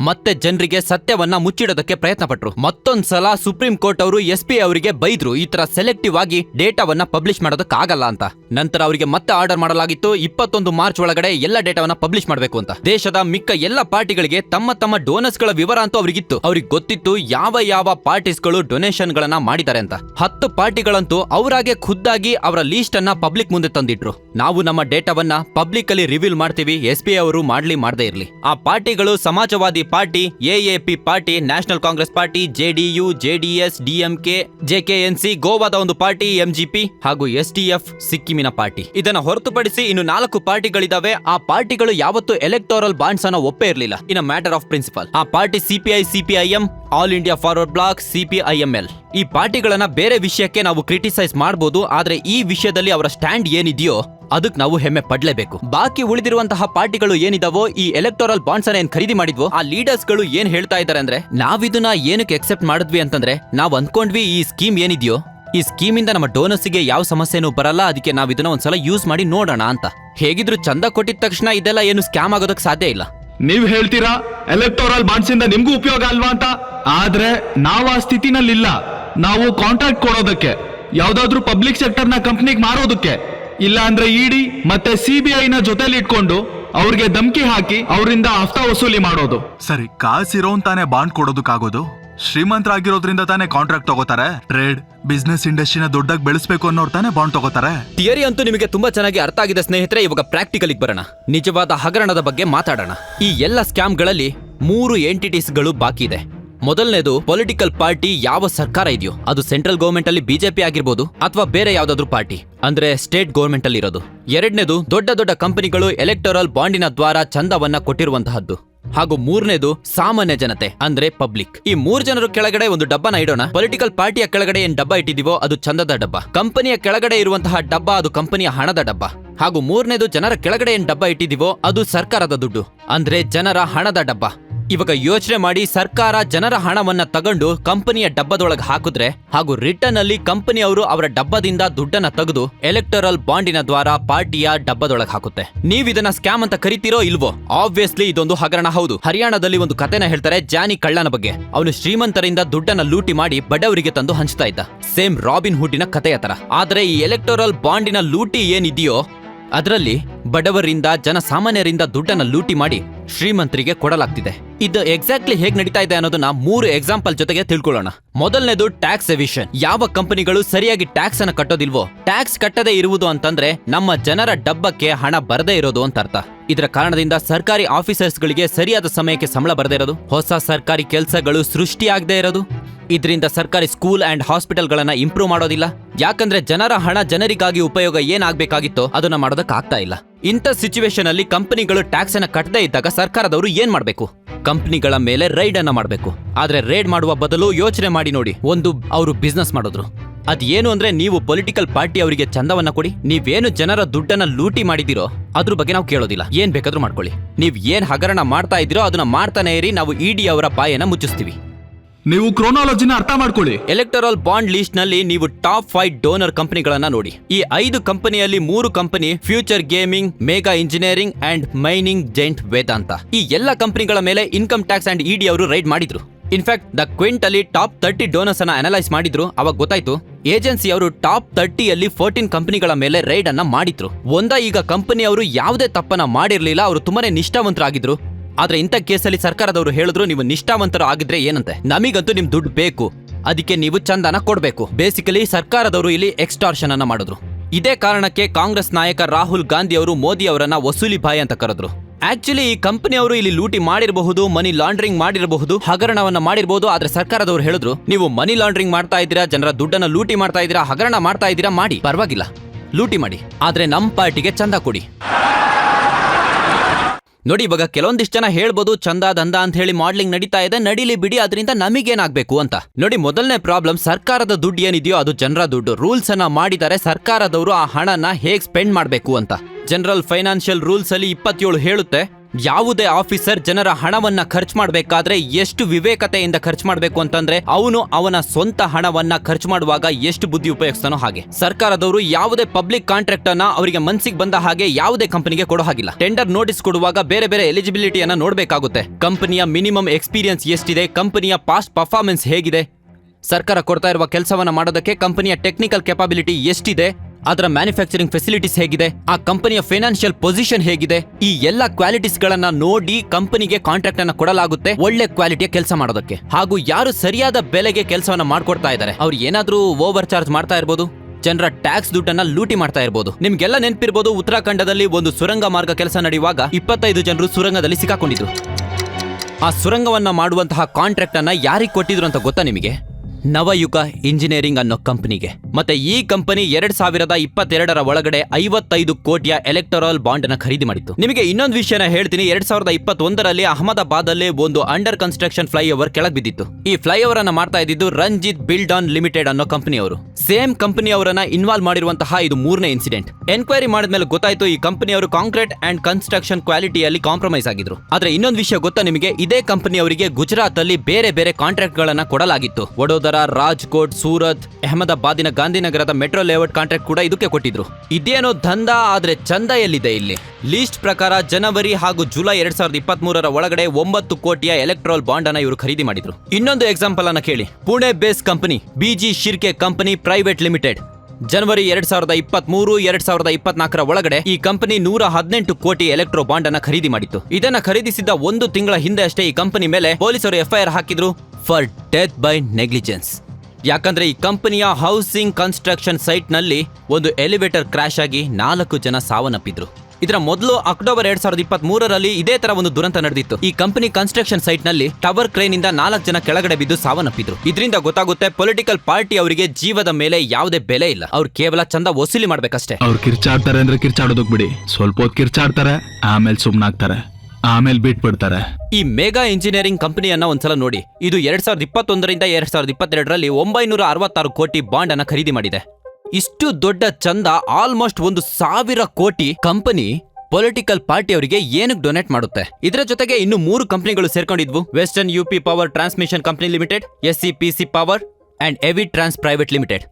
ಮತ್ತೆ ಜನರಿಗೆ ಸತ್ಯವನ್ನ ಮುಚ್ಚಿಡೋದಕ್ಕೆ ಪ್ರಯತ್ನ ಪಟ್ರು ಮತ್ತೊಂದ್ಸಲ ಸುಪ್ರೀಂ ಕೋರ್ಟ್ ಅವರು ಎಸ್ ಪಿ ಅವರಿಗೆ ಬೈದ್ರು, ಈ ತರ ಸೆಲೆಕ್ಟಿವ್ ಆಗಿ ಡೇಟಾವನ್ನ ಪಬ್ಲಿಷ್ ಮಾಡೋದಕ್ಕಾಗಲ್ಲ ಅಂತ. ನಂತರ ಅವರಿಗೆ ಮತ್ತೆ ಆರ್ಡರ್ ಮಾಡಲಾಗಿತ್ತು, ಇಪ್ಪತ್ತೊಂದು ಮಾರ್ಚ್ ಒಳಗಡೆ ಎಲ್ಲ ಡೇಟಾವನ್ನ ಪಬ್ಲಿಷ್ ಮಾಡಬೇಕು ಅಂತ. ದೇಶದ ಮಿಕ್ಕ ಎಲ್ಲ ಪಾರ್ಟಿಗಳಿಗೆ ತಮ್ಮ ತಮ್ಮ ಡೋನರ್ಸ್ಗಳ ವಿವರ ಅಂತೂ ಅವರಿಗಿತ್ತು. ಅವ್ರಿಗೆ ಗೊತ್ತಿತ್ತು ಯಾವ ಯಾವ ಪಾರ್ಟೀಸ್ಗಳು ಡೊನೇಷನ್ ಗಳನ್ನ ಮಾಡಿದ್ದಾರೆ ಅಂತ. ಹತ್ತು ಪಾರ್ಟಿಗಳಂತೂ ಅವರಾಗೆ ಖುದ್ದಾಗಿ ಅವರ ಲೀಸ್ಟ್ ಅನ್ನ ಪಬ್ಲಿಕ್ ಮುಂದೆ ತಂದಿಟ್ರು. ನಾವು ನಮ್ಮ ಡೇಟಾವನ್ನ ಪಬ್ಲಿಕ್ ಅಲ್ಲಿ ರಿವೀಲ್ ಮಾಡ್ತೀವಿ, ಎಸ್ ಪಿ ಅವರು ಮಾಡ್ಲಿ ಮಾಡದೇ ಇರಲಿ. ಆ ಪಾರ್ಟಿಗಳು Samajwadi party AAP party, national Congress party JDU JDS DMK JKNC ಗೋವಾದ ಒಂದು ಪಾರ್ಟಿ ಎಂಜಿಪಿ ಹಾಗೂ ಎಸ್ ಡಿಎಫ್ ಸಿಕ್ಕಿಮಿನ ಪಾರ್ಟಿ. ಇದನ್ನ ಹೊರತುಪಡಿಸಿ ಇನ್ನು ನಾಲ್ಕು ಪಾರ್ಟಿಗಳಿದಾವೆ. ಆ ಪಾರ್ಟಿಗಳು ಯಾವತ್ತು ಎಲೆಕ್ಟೋರಲ್ ಬಾಂಡ್ಸ್ ಅನ್ನ ಒಪ್ಪೇ ಇರಲಿಲ್ಲ. ಇನ್ ಮ್ಯಾಟರ್ ಆಫ್ ಪ್ರಿನ್ಸಿಪಲ್ ಆ party CPI CPIM all India forward bloc CPIML ಈ ಪಾರ್ಟಿಗಳನ್ನ ಬೇರೆ ವಿಷಯಕ್ಕೆ ನಾವು ಕ್ರಿಟಿಸೈಸ್ ಮಾಡಬಹುದು ಆದ್ರೆ ಈ ವಿಷಯದಲ್ಲಿ ಅವರ ಸ್ಟ್ಯಾಂಡ್ ಏನಿದೆಯೋ ಅದಕ್ಕೆ ನಾವು ಹೆಮ್ಮೆ ಪಡ್ಲೇಬೇಕು. ಬಾಕಿ ಉಳಿದಿರುವಂತಹ ಪಾರ್ಟಿಗಳು ಏನಿದಾವೋ ಈ ಎಲೆಕ್ಟೋರಲ್ ಬಾಂಡ್ಸ್ ಅನ್ನ ಏನ್ ಖರೀದಿ ಮಾಡಿದ್ವೋ, ಆ ಲೀಡರ್ಸ್ಗಳು ಏನ್ ಹೇಳ್ತಾ ಇದಾರೆ ಅಂದ್ರೆ, ನಾವಿದನ್ನ ಏನಕ್ಕೆ ಎಕ್ಸೆಪ್ಟ್ ಮಾಡಿದ್ವಿ ಅಂತಂದ್ರೆ, ನಾವ್ ಅನ್ಕೊಂಡ್ವಿ ಈ ಸ್ಕೀಮ್ ಏನಿದೆಯೋ, ಈ ಸ್ಕೀಮ್ ಇಂದ ನಮ್ಮ ಡೋನರ್ಸ್ಗೆ ಯಾವ ಸಮಸ್ಯೆನೂ ಬರಲ್ಲ, ಅದಕ್ಕೆ ನಾವ್ ಇದನ್ನ ಒಂದ್ಸಲ ಯೂಸ್ ಮಾಡಿ ನೋಡೋಣ ಅಂತ. ಹೇಗಿದ್ರು ಚಂದ ಕೊಟ್ಟಿದ ತಕ್ಷಣ ಇದೆಲ್ಲ ಏನು ಸ್ಕ್ಯಾಮ್ ಆಗೋದಕ್ಕೆ ಸಾಧ್ಯ ಇಲ್ಲ. ನೀವ್ ಹೇಳ್ತೀರಾ ಎಲೆಕ್ಟೋರಲ್ ಬಾಂಡ್ಸ್ ಇಂದ ನಿಮ್ಗೂ ಉಪಯೋಗ ಅಲ್ವಾ ಅಂತ? ಆದ್ರೆ ನಾವು ಆ ಸ್ಥಿತಿನಲ್ಲಿಲ್ಲ. ನಾವು ಕಾಂಟ್ರಾಕ್ಟ್ ಕೊಡೋದಕ್ಕೆ, ಯಾವ್ದಾದ್ರು ಪಬ್ಲಿಕ್ ಸೆಕ್ಟರ್ನ ಕಂಪ್ನಿಗೆ ಮಾರೋದಕ್ಕೆ ಇಲ್ಲ ಅಂದ್ರೆ ಇಡಿ ಮತ್ತೆ ಸಿಬಿಐ ನ ಜೊತೆಲಿ ಇಟ್ಕೊಂಡು ಅವ್ರಿಗೆ ಧಮ್ಕಿ ಹಾಕಿ ಅವರಿಂದ ಹಫ್ತಾ ವಸೂಲಿ ಮಾಡೋದು. ಸರಿ ಕಾಸಿರೋನ್ ತಾನೇ ಬಾಂಡ್ ಕೊಡೋದಕ್ಕಾಗೋದು? ಶ್ರೀಮಂತರಾಗಿರೋದ್ರಿಂದ ತಾನೇ ಕಾಂಟ್ರಾಕ್ಟ್ ತಗೋತಾರೆ? ಟ್ರೇಡ್ ಬಿಸ್ನೆಸ್ ಇಂಡಸ್ಟ್ರಿನ ದೊಡ್ಡಾಗಿ ಬೆಳೆಸಬೇಕು ಅನ್ನೋರು ತಾನೇ ಬಾಂಡ್ ತಗೋತಾರೆ? ಥಿಯರಿ ಅಂತೂ ನಿಮಗೆ ತುಂಬಾ ಚೆನ್ನಾಗಿ ಅರ್ಥ ಆಗಿದೆ ಸ್ನೇಹಿತರೆ ಇವಾಗ ಪ್ರಾಕ್ಟಿಕಲಿಗೆ ಬರೋಣ. ನಿಜವಾದ ಹಗರಣದ ಬಗ್ಗೆ ಮಾತಾಡೋಣ. ಈ ಎಲ್ಲ ಸ್ಕ್ಯಾಮ್ಗಳಲ್ಲಿ ಮೂರು ಎಂಟಿಟೀಸ್ಗಳು ಬಾಕಿ ಇದೆ. ಮೊದಲನೇದು ಪೊಲಿಟಿಕಲ್ ಪಾರ್ಟಿ ಯಾವ ಸರ್ಕಾರ ಇದೆಯೋ? ಅದು ಸೆಂಟ್ರಲ್ ಗೌರ್ಮೆಂಟ್ ಅಲ್ಲಿ ಬಿಜೆಪಿ ಆಗಿರ್ಬೋದು, ಅಥವಾ ಬೇರೆ ಯಾವ್ದಾದ್ರು ಪಾರ್ಟಿ ಅಂದ್ರೆ ಸ್ಟೇಟ್ ಗೌರ್ಮೆಂಟ್ ಅಲ್ಲಿ ಇರೋದು. ಎರಡನೇದು, ದೊಡ್ಡ ದೊಡ್ಡ ಕಂಪನಿಗಳು ಎಲೆಕ್ಟೋರಲ್ ಬಾಂಡಿನ ದ್ವಾರ ಚಂದವನ್ನ ಕೊಟ್ಟಿರುವಂತಹದ್ದು. ಹಾಗೂ ಮೂರನೇದು, ಸಾಮಾನ್ಯ ಜನತೆ, ಅಂದ್ರೆ ಪಬ್ಲಿಕ್ ಈ ಮೂರ್ ಜನರು ಕೆಳಗಡೆ ಒಂದು ಡಬ್ಬನ ಇಡೋಣ. ಪೊಲಿಟಿಕಲ್ ಪಾರ್ಟಿಯ ಕೆಳಗಡೆ ಏನ್ ಡಬ್ಬ ಇಟ್ಟಿದೀವೋ ಅದು ಚಂದದ ಡಬ್ಬ. ಕಂಪನಿಯ ಕೆಳಗಡೆ ಇರುವಂತಹ ಡಬ್ಬ, ಅದು ಕಂಪನಿಯ ಹಣದ ಡಬ್ಬ. ಹಾಗೂ ಮೂರನೇದು, ಜನರ ಕೆಳಗಡೆ ಏನ್ ಡಬ್ಬ ಇಟ್ಟಿದೀವೋ ಅದು ಸರ್ಕಾರದ ದುಡ್ಡು. ಅಂದ್ರೆ ಜನರ ಹಣದ ಡಬ್ಬ. ಇವಾಗ ಯೋಚನೆ ಮಾಡಿ ಸರ್ಕಾರ ಜನರ ಹಣವನ್ನ ತಗೊಂಡು ಕಂಪನಿಯ ಡಬ್ಬದೊಳಗೆ ಹಾಕಿದ್ರೆ ಹಾಗೂ ರಿಟರ್ನ್ ಅಲ್ಲಿ ಕಂಪನಿಯವರು ಅವರ ಡಬ್ಬದಿಂದ ದುಡ್ಡನ್ನ ತೆಗೆದು ಎಲೆಕ್ಟೋರಲ್ ಬಾಂಡಿನ ದ್ವಾರ ಪಾರ್ಟಿಯ ಡಬ್ಬದೊಳಗೆ ಹಾಕುತ್ತೆ. ನೀವ್ ಇದನ್ನ ಸ್ಕ್ಯಾಮ್ ಅಂತ ಕರಿತೀರೋ ಇಲ್ವೋ? ಆಬ್ವಿಯಸ್ಲಿ ಇದೊಂದು ಹಗರಣ, ಹೌದು. ಹರಿಯಾಣದಲ್ಲಿ ಒಂದು ಕತೆನ ಹೇಳ್ತಾರೆ ಜಾನಿ ಕಳ್ಳನ ಬಗ್ಗೆ. ಅವನು ಶ್ರೀಮಂತರಿಂದ ದುಡ್ಡನ್ನ ಲೂಟಿ ಮಾಡಿ ಬಡವರಿಗೆ ತಂದು ಹಂಚ್ತಾ ಇದ್ದ. ಸೇಮ್ ರಾಬಿನ್ ಹುಡ್ಡಿನ ಕಥೆಯ ತರ. ಆದ್ರೆ ಈ ಎಲೆಕ್ಟೋರಲ್ ಬಾಂಡಿನ ಲೂಟಿ ಏನಿದೆಯೋ ಅದರಲ್ಲಿ ಬಡವರಿಂದ ಜನಸಾಮಾನ್ಯರಿಂದ ದುಡ್ಡನ್ನ ಲೂಟಿ ಮಾಡಿ ಶ್ರೀಮಂತರಿಗೆ ಕೊಡಲಾಗ್ತಿದೆ. ಇದು ಎಕ್ಸಾಕ್ಟ್ಲಿ ಹೇಗ್ ನಡೀತಾ ಇದೆ ಅನ್ನೋದನ್ನ ಮೂರು ಎಕ್ಸಾಂಪಲ್ ಜೊತೆಗೆ ತಿಳ್ಕೊಳ್ಳೋಣ. ಮೊದಲನೇದು ಟ್ಯಾಕ್ಸ್ ಎವಿಷನ್ ಯಾವ ಕಂಪನಿಗಳು ಸರಿಯಾಗಿ ಟ್ಯಾಕ್ಸ್ ಅನ್ನ ಕಟ್ಟೋದಿಲ್ವೋ ಟ್ಯಾಕ್ಸ್ ಕಟ್ಟದೇ ಇರುವುದು ಅಂತಂದ್ರೆ ನಮ್ಮ ಜನರ ಡಬ್ಬಕ್ಕೆ ಹಣ ಬರದೇ ಇರೋದು ಅಂತ ಅರ್ಥ. ಇದರ ಕಾರಣದಿಂದ ಸರ್ಕಾರಿ ಆಫೀಸರ್ಸ್ ಗಳಿಗೆ ಸರಿಯಾದ ಸಮಯಕ್ಕೆ ಸಂಬಳ ಬರದೇ ಇರೋದು. ಹೊಸ ಸರ್ಕಾರಿ ಕೆಲಸಗಳು ಸೃಷ್ಟಿಯಾಗದೇ ಇರೋದು. ಇದರಿಂದ ಸರ್ಕಾರಿ ಸ್ಕೂಲ್ ಅಂಡ್ ಹಾಸ್ಪಿಟಲ್ಗಳನ್ನ ಇಂಪ್ರೂವ್ ಮಾಡೋದಿಲ್ಲ. ಯಾಕಂದ್ರೆ ಜನರ ಹಣ ಜನರಿಗಾಗಿ ಉಪಯೋಗ ಏನಾಗಬೇಕಾಗಿತ್ತೋ ಅದನ್ನ ಮಾಡೋದಕ್ಕೆ ಆಗ್ತಾ ಇಲ್ಲ. ಇಂಥ ಸಿಚುವೇಶನ್ ಅಲ್ಲಿ ಕಂಪನಿಗಳು ಟ್ಯಾಕ್ಸ್ ಅನ್ನ ಕಟ್ಟದೇ ಇದ್ದಾಗ ಸರ್ಕಾರದವರು ಏನ್ ಮಾಡಬೇಕು? ಕಂಪನಿಗಳ ಮೇಲೆ ರೈಡ್ ಅನ್ನ ಮಾಡಬೇಕು. ಆದ್ರೆ ರೈಡ್ ಮಾಡುವ ಬದಲು ಯೋಚನೆ ಮಾಡಿ ನೋಡಿ. ಒಂದು ಅವರು ಬಿಸ್ನೆಸ್ ಮಾಡಿದ್ರು. ಅದೇನು ಅಂದ್ರೆ ನೀವು ಪೊಲಿಟಿಕಲ್ ಪಾರ್ಟಿ ಅವರಿಗೆ ಚಂದವನ್ನ ಕೊಡಿ. ನೀವೇನು ಜನರ ದುಡ್ಡನ್ನ ಲೂಟಿ ಮಾಡಿದಿರೋ ಅದ್ರ ಬಗ್ಗೆ ನಾವು ಕೇಳೋದಿಲ್ಲ. ಏನ್ ಬೇಕಾದ್ರೂ ಮಾಡ್ಕೊಳ್ಳಿ. ನೀವ್ ಏನ್ ಹಗರಣ ಮಾಡ್ತಾ ಇದ್ದೀರೋ ಅದನ್ನ ಮಾಡ್ತಾನೆ ಇರಿ. ನಾವು ಇಡಿ ಅವರ ಬಾಯನ್ನ ಮುಚ್ಚಿಸ್ತೀವಿ. ನೀವು ಕ್ರೋನಾಲಜಿನ ಅರ್ಥ ಮಾಡ್ಕೊಳ್ಳಿ. ಎಲೆಕ್ಟರಲ್ ಬಾಂಡ್ ಲಿಸ್ಟ್ನಲ್ಲಿ ನೀವು ಟಾಪ್ ಫೈವ್ ಡೋನರ್ ಕಂಪನಿಗಳನ್ನ ನೋಡಿ. ಈ ಐದು ಕಂಪನಿಯಲ್ಲಿ ಮೂರು company future gaming mega engineering and mining ಜೆಂಟ್ Vedanta. ಈ ಎಲ್ಲ ಕಂಪನಿಗಳ ಮೇಲೆ ಇನ್ಕಮ್ ಟ್ಯಾಕ್ಸ್ ಅಂಡ್ ಇಡಿ ಅವರು ರೈಡ್ ಮಾಡಿದ್ರು. ಇನ್ಫ್ಯಾಕ್ಟ್ ದ ಕ್ವಿಂಟ್ ಅಲ್ಲಿ ಟಾಪ್ ತರ್ಟಿ ಡೋನರ್ಸ್ ಅನ್ನ ಅನಲೈಸ್ ಮಾಡಿದ್ರು. ಅವಾಗ ಗೊತ್ತಾಯ್ತು ಏಜೆನ್ಸಿ ಅವರು ಟಾಪ್ ತರ್ಟಿಯಲ್ಲಿ ಫೋರ್ಟೀನ್ ಕಂಪನಿಗಳ ಮೇಲೆ ರೈಡ್ ಅನ್ನ ಮಾಡಿದ್ರು. ಒಂದ ಈಗ ಕಂಪನಿ ಅವರು ಯಾವುದೇ ತಪ್ಪನ್ನ ಮಾಡಿರ್ಲಿಲ್ಲ, ಅವರು ತುಂಬಾನೇ ನಿಷ್ಠಾವಂತರಾಗಿದ್ರು. ಆದ್ರೆ ಇಂಥ ಕೇಸಲ್ಲಿ ಸರ್ಕಾರದವರು ಹೇಳಿದ್ರು ನೀವು ನಿಷ್ಠಾವಂತರು ಆಗಿದ್ರೆ ಏನಂತೆ? ನಮಗಂತೂ ನಿಮ್ ದುಡ್ಡು ಬೇಕು. ಅದಕ್ಕೆ ನೀವು ಚಂದನ ಕೊಡಬೇಕು. ಬೇಸಿಕಲಿ ಸರ್ಕಾರದವರು ಇಲ್ಲಿ ಎಕ್ಸ್ಟಾರ್ಷನ್ ಅನ್ನ ಮಾಡಿದ್ರು. ಇದೇ ಕಾರಣಕ್ಕೆ ಕಾಂಗ್ರೆಸ್ ನಾಯಕ ರಾಹುಲ್ ಗಾಂಧಿ ಅವರು ಮೋದಿ ಅವರನ್ನ ವಸೂಲಿ ಬಾಯಿ ಅಂತ ಕರೆದ್ರು. ಆಕ್ಚುಲಿ ಈ ಕಂಪನಿಯವರು ಇಲ್ಲಿ ಲೂಟಿ ಮಾಡಿರಬಹುದು ಮನಿ ಲಾಂಡ್ರಿಂಗ್ ಮಾಡಿರಬಹುದು, ಹಗರಣವನ್ನ ಮಾಡಿರಬಹುದು ಆದ್ರೆ ಸರ್ಕಾರದವರು ಹೇಳಿದ್ರು, ನೀವು ಮನಿ ಲಾಂಡ್ರಿಂಗ್ ಮಾಡ್ತಾ ಇದ್ದೀರಾ, ಜನರ ದುಡ್ಡನ್ನ ಲೂಟಿ ಮಾಡ್ತಾ ಇದ್ದೀರಾ, ಹಗರಣ ಮಾಡ್ತಾ ಇದ್ದೀರಾ, ಮಾಡಿ. ಪರವಾಗಿಲ್ಲ. ಲೂಟಿ ಮಾಡಿ. ಆದ್ರೆ ನಮ್ಮ ಪಾರ್ಟಿಗೆ ಚಂದ ಕೊಡಿ. ನೋಡಿ, ಇವಾಗ ಕೆಲವೊಂದಿಷ್ಟು ಜನ ಹೇಳ್ಬೋದು, ಚಂದ, ದಂದ ಅಂತ ಹೇಳಿ ಮಾಡ್ಲಿಂಗ್ ನಡೀತಾ ಇದೆ, ನಡೀಲಿ ಬಿಡಿ ಅದರಿಂದ ನಮಗೇನಾಗಬೇಕು ಅಂತ. ನೋಡಿ, ಮೊದಲನೇ ಪ್ರಾಬ್ಲಮ್ ಸರ್ಕಾರದ ದುಡ್ಡು ಏನಿದೆಯೋ ಅದು ಜನರ ದುಡ್ಡು. ರೂಲ್ಸ್ ಅನ್ನ ಮಾಡಿದರೆ ಸರ್ಕಾರದವರು ಆ ಹಣನ ಹೇಗೆ ಸ್ಪೆಂಡ್ ಮಾಡಬೇಕು ಅಂತ. ಜನರಲ್ ಫೈನಾನ್ಷಿಯಲ್ ರೂಲ್ಸ್ ಅಲ್ಲಿ ಇಪ್ಪತ್ತೇಳು ಹೇಳುತ್ತೆ ಯಾವುದೇ ಆಫೀಸರ್ ಜನರ ಹಣವನ್ನ ಖರ್ಚು ಮಾಡಬೇಕಾದ್ರೆ ಎಷ್ಟು ವಿವೇಕತೆಯಿಂದ ಖರ್ಚು ಮಾಡಬೇಕು ಅಂತಂದ್ರೆ ಅವನು ಅವನ ಸ್ವಂತ ಹಣವನ್ನ ಖರ್ಚು ಮಾಡುವಾಗ ಎಷ್ಟು ಬುದ್ಧಿ ಉಪಯೋಗಿಸ್ತಾನೋ ಹಾಗೆ. ಸರ್ಕಾರದವರು ಯಾವುದೇ ಪಬ್ಲಿಕ್ ಕಾಂಟ್ರಾಕ್ಟ್ ಅನ್ನ ಅವರಿಗೆ ಮನ್ಸಿಗೆ ಬಂದ ಹಾಗೆ ಯಾವುದೇ ಕಂಪನಿಗೆ ಕೊಡೋ ಹಾಗಿಲ್ಲ. ಟೆಂಡರ್ ನೋಟಿಸ್ ಕೊಡುವಾಗ ಬೇರೆ ಬೇರೆ ಎಲಿಜಿಬಿಲಿಟಿಯನ್ನ ನೋಡಬೇಕಾಗುತ್ತೆ. ಕಂಪನಿಯ ಮಿನಿಮಮ್ ಎಕ್ಸ್ಪೀರಿಯನ್ಸ್ ಎಷ್ಟಿದೆ, ಕಂಪನಿಯ ಪಾಸ್ಟ್ ಪರ್ಫಾರ್ಮೆನ್ಸ್ ಹೇಗಿದೆ? ಸರ್ಕಾರ ಕೊಡ್ತಾ ಇರುವ ಕೆಲಸವನ್ನ ಮಾಡೋದಕ್ಕೆ ಕಂಪನಿಯ ಟೆಕ್ನಿಕಲ್ ಕೆಪಾಬಿಲಿಟಿ ಎಷ್ಟಿದೆ? ಅದರ ಮ್ಯಾನುಫ್ಯಾಕ್ಚರಿಂಗ್ ಫೆಸಿಲಿಟೀಸ್ ಹೇಗಿದೆ, ಆ ಕಂಪನಿಯ ಫೈನಾನ್ಷಿಯಲ್ ಪೊಸಿಷನ್ ಹೇಗಿದೆ, ಈ ಎಲ್ಲ ಕ್ವಾಲಿಟೀಸ್ ಗಳನ್ನ ನೋಡಿ ಕಂಪನಿಗೆ ಕಾಂಟ್ರಾಕ್ಟ್ ಅನ್ನ ಕೊಡಲಾಗುತ್ತೆ, ಒಳ್ಳೆ ಕ್ವಾಲಿಟಿಯ ಕೆಲಸ ಮಾಡೋದಕ್ಕೆ. ಹಾಗೂ ಯಾರು ಸರಿಯಾದ ಬೆಲೆಗೆ ಕೆಲಸವನ್ನ ಮಾಡ್ಕೊಡ್ತಾ ಇದ್ದಾರೆ, ಅವ್ರು ಏನಾದ್ರೂ ಓವರ್ ಚಾರ್ಜ್ ಮಾಡ್ತಾ ಇರ್ಬೋದು, ಜನರ ಟ್ಯಾಕ್ಸ್ ದುಡ್ಡನ್ನ ಲೂಟಿ ಮಾಡ್ತಾ ಇರ್ಬೋದು. ನಿಮ್ಗೆಲ್ಲ ನೆನಪಿರ್ಬೋದು, ಉತ್ತರಾಖಂಡದಲ್ಲಿ ಒಂದು ಸುರಂಗ ಮಾರ್ಗ ಕೆಲಸ ನಡೆಯುವಾಗ ಇಪ್ಪತ್ತೈದು ಜನರು ಸುರಂಗದಲ್ಲಿ ಸಿಕ್ಕಾಕೊಂಡಿದ್ರು. ಆ ಸುರಂಗವನ್ನ ಮಾಡುವಂತಹ ಕಾಂಟ್ರಾಕ್ಟ್ ಅನ್ನ ಯಾರಿಗೆ ಕೊಟ್ಟಿದ್ರು ಅಂತ ಗೊತ್ತಾ ನಿಮಗೆ? ನವಯುಗ ಇಂಜಿನಿಯರಿಂಗ್ ಅನ್ನೋ ಕಂಪನಿಗೆ. ಮತ್ತೆ ಈ ಕಂಪನಿ ಎರಡ್ ಸಾವಿರದ ಇಪ್ಪತ್ತೆರಡರ ಒಳಗಡೆ ಐವತ್ತೈದು ಕೋಟಿಯ ಎಲೆಕ್ಟರಲ್ ಬಾಂಡ್ ಅನ್ನ ಖರೀದಿ ಮಾಡಿತ್ತು. ನಿಮಗೆ ಇನ್ನೊಂದು ವಿಷಯನ ಹೇಳ್ತೀನಿ. ಎರಡ್ ಸಾವಿರದ ಇಪ್ಪತ್ತೊಂದರಲ್ಲಿ ಅಹಮದಾಬಾದ್ ಅಲ್ಲಿ ಒಂದು ಅಂಡರ್ ಕನ್ಸ್ಟ್ರಕ್ಷನ್ ಫ್ಲೈಓವರ್ ಕೆಳಗ್ ಬಿದ್ದಿತ್ತು. ಈ ಫ್ಲೈಓವರ್ ಅನ್ನ ಮಾಡ್ತಾ ಇದ್ದಿದ್ದು ರಂಜಿತ್ ಬಿಲ್ಡ್ ಆನ್ ಲಿಮಿಟೆಡ್ ಅನ್ನೋ ಕಂಪನಿಯವರು. ಸೇಮ್ ಕಂಪನಿ ಅವರನ್ನ ಇನ್ವಾಲ್ವ್ ಮಾಡಿರುವಂತಹ ಇದು ಮೂರನೇ ಇನ್ಸಿಡೆಂಟ್. ಎನ್ಕ್ವೈರಿ ಮಾಡಿದ್ಮೇಲೆ ಗೊತ್ತಾಯ್ತು, ಈ ಕಂಪನಿಯವರು ಕಾಂಕ್ರೀಟ್ ಅಂಡ್ ಕನ್ಸ್ಟ್ರಕ್ಷನ್ ಕ್ವಾಲಿಟಿಯಲ್ಲಿ ಕಾಂಪ್ರಮೈಸ್ ಆಗಿದ್ರು. ಆದ್ರೆ ಇನ್ನೊಂದು ವಿಷಯ ಗೊತ್ತಾ ನಿಮಗೆ? ಇದೇ ಕಂಪನಿಯವರಿಗೆ ಗುಜರಾತ್ ಅಲ್ಲಿ ಬೇರೆ ಬೇರೆ ಕಾಂಟ್ರಾಕ್ಟ್ ಗಳನ್ನ ಕೊಡಲಾಗಿತ್ತು. ವಡೋದರ ರಾಜ್ಕೋಟ್, ಸೂರತ್, ಅಹಮದಾಬಾದಿನ ಗಾಂಧಿನಗರದ ಮೆಟ್ರೋ ಲೇಔಟ್ ಕಾಂಟ್ರಾಕ್ಟ್ ಕೂಡ ಇದಕ್ಕೆ ಕೊಟ್ಟಿದ್ರು. ಇದೇನೋ ದಂಧ, ಆದ್ರೆ ಚಂದ ಎಲ್ಲಿದೆ ಇಲ್ಲಿ? ಲೀಸ್ಟ್ ಪ್ರಕಾರ ಜನವರಿ ಹಾಗೂ ಜುಲೈ ಎರಡ್ ಸಾವಿರದ ಇಪ್ಪತ್ತ್ ಮೂರರ ಒಳಗಡೆ ಒಂಬತ್ತು ಕೋಟಿಯ ಎಲೆಕ್ಟ್ರಾಲ್ ಬಾಂಡ್ ಅನ್ನ ಇವರು ಖರೀದಿ ಮಾಡಿದ್ರು. ಇನ್ನೊಂದು ಎಕ್ಸಾಂಪಲ್ ಅನ್ನ ಕೇಳಿ. Pune base company BG Shirke company private limited. ಜನವರಿ ಎರಡ್ ಸಾವಿರದ ಇಪ್ಪತ್ತ್ ಮೂರು ಎರಡ್ ಸಾವಿರದ ಇಪ್ಪತ್ನಾಲ್ಕರ ಒಳಗಡೆ ಈ ಕಂಪನಿ ನೂರ ಹದಿನೆಂಟು ಕೋಟಿ ಎಲೆಕ್ಟ್ರೋ ಬಾಂಡ್ ಅನ್ನ ಖರೀದಿ ಮಾಡಿತ್ತು. ಇದನ್ನ ಖರೀದಿಸಿದ ಒಂದು ತಿಂಗಳ ಹಿಂದೆ ಅಷ್ಟೇ ಈ ಕಂಪನಿ ಮೇಲೆ ಪೊಲೀಸರು ಎಫ್ಐಆರ್ ಹಾಕಿದ್ರು. For death by negligence. ಯಾಕಂದ್ರೆ ಈ ಕಂಪನಿಯ ಹೌಸಿಂಗ್ ಕನ್ಸ್ಟ್ರಕ್ಷನ್ ಸೈಟ್ನಲ್ಲಿ ಒಂದು ಎಲಿವೇಟರ್ ಕ್ರಾಶ್ ಆಗಿ ನಾಲ್ಕು ಜನ ಸಾವನ್ನಪ್ಪಿದ್ರು. ಇದರ ಮೊದಲು ಅಕ್ಟೋಬರ್ ಎರಡ್ ಸಾವಿರದ ಇಪ್ಪತ್ತ್ ಮೂರರಲ್ಲಿ ಇದೇ ತರ ಒಂದು ದುರಂತ ನಡೆದಿತ್ತು. ಈ ಕಂಪನಿ ಕನ್ಸ್ಟ್ರಕ್ಷನ್ ಸೈಟ್ನಲ್ಲಿ ಟವರ್ ಕ್ರೇನ್ ಇಂದ ನಾಲ್ಕು ಜನ ಕೆಳಗಡೆ ಬಿದ್ದು ಸಾವನ್ನಪ್ಪಿದ್ರು. ಇದರಿಂದ ಗೊತ್ತಾಗುತ್ತೆ ಪೊಲಿಟಿಕಲ್ ಪಾರ್ಟಿ ಅವರಿಗೆ ಜೀವದ ಮೇಲೆ ಯಾವುದೇ ಬೆಲೆ ಇಲ್ಲ. ಅವ್ರು ಕೇವಲ ಚಂದ ವಸೂಲಿ ಮಾಡ್ಬೇಕಷ್ಟೇ. ಅವ್ರು ಕಿರ್ಚಾಡ್ತಾರೆ ಅಂದ್ರೆ ಕಿರ್ಚಾಡೋದಕ್ ಬಿಡಿ. ಸ್ವಲ್ಪ ಹೊತ್ತು ಕಿರ್ಚಾಡ್ತಾರೆ ಆಮೇಲೆ ಸುಮ್ನಾಗ್ತಾರೆ. ಆಮೇಲೆ ಬಿಟ್ಬಿಡ್ತಾರೆ. ಈ ಮೆಗಾ ಇಂಜಿನಿಯರಿಂಗ್ ಕಂಪನಿಯನ್ನ ಒಂದ್ಸಲ ನೋಡಿ. ಇದು ಎರಡ್ ಸಾವಿರದ ಇಪ್ಪತ್ತೊಂದರಿಂದ ಎರಡ್ ಸಾವಿರದ ಇಪ್ಪತ್ತೆರಡರಲ್ಲಿ ಒಂಬೈನೂರ ಅರವತ್ತಾರು ಕೋಟಿ ಬಾಂಡ್ ಅನ್ನ ಖರೀದಿ ಮಾಡಿದೆ. ಇಷ್ಟು ದೊಡ್ಡ ಚಂದ ಆಲ್ಮೋಸ್ಟ್ ಒಂದು ಸಾವಿರ ಕೋಟಿ ಕಂಪನಿ ಪೊಲಿಟಿಕಲ್ ಪಾರ್ಟಿ ಅವರಿಗೆ ಏನಕ್ಕೆ ಡೊನೇಟ್ ಮಾಡುತ್ತೆ? ಇದರ ಜೊತೆಗೆ ಇನ್ನು ಮೂರು ಕಂಪನಿಗಳು ಸೇರ್ಕೊಂಡಿದ್ವು. Western UP power transmission company limited S C P C power and AV trans private limited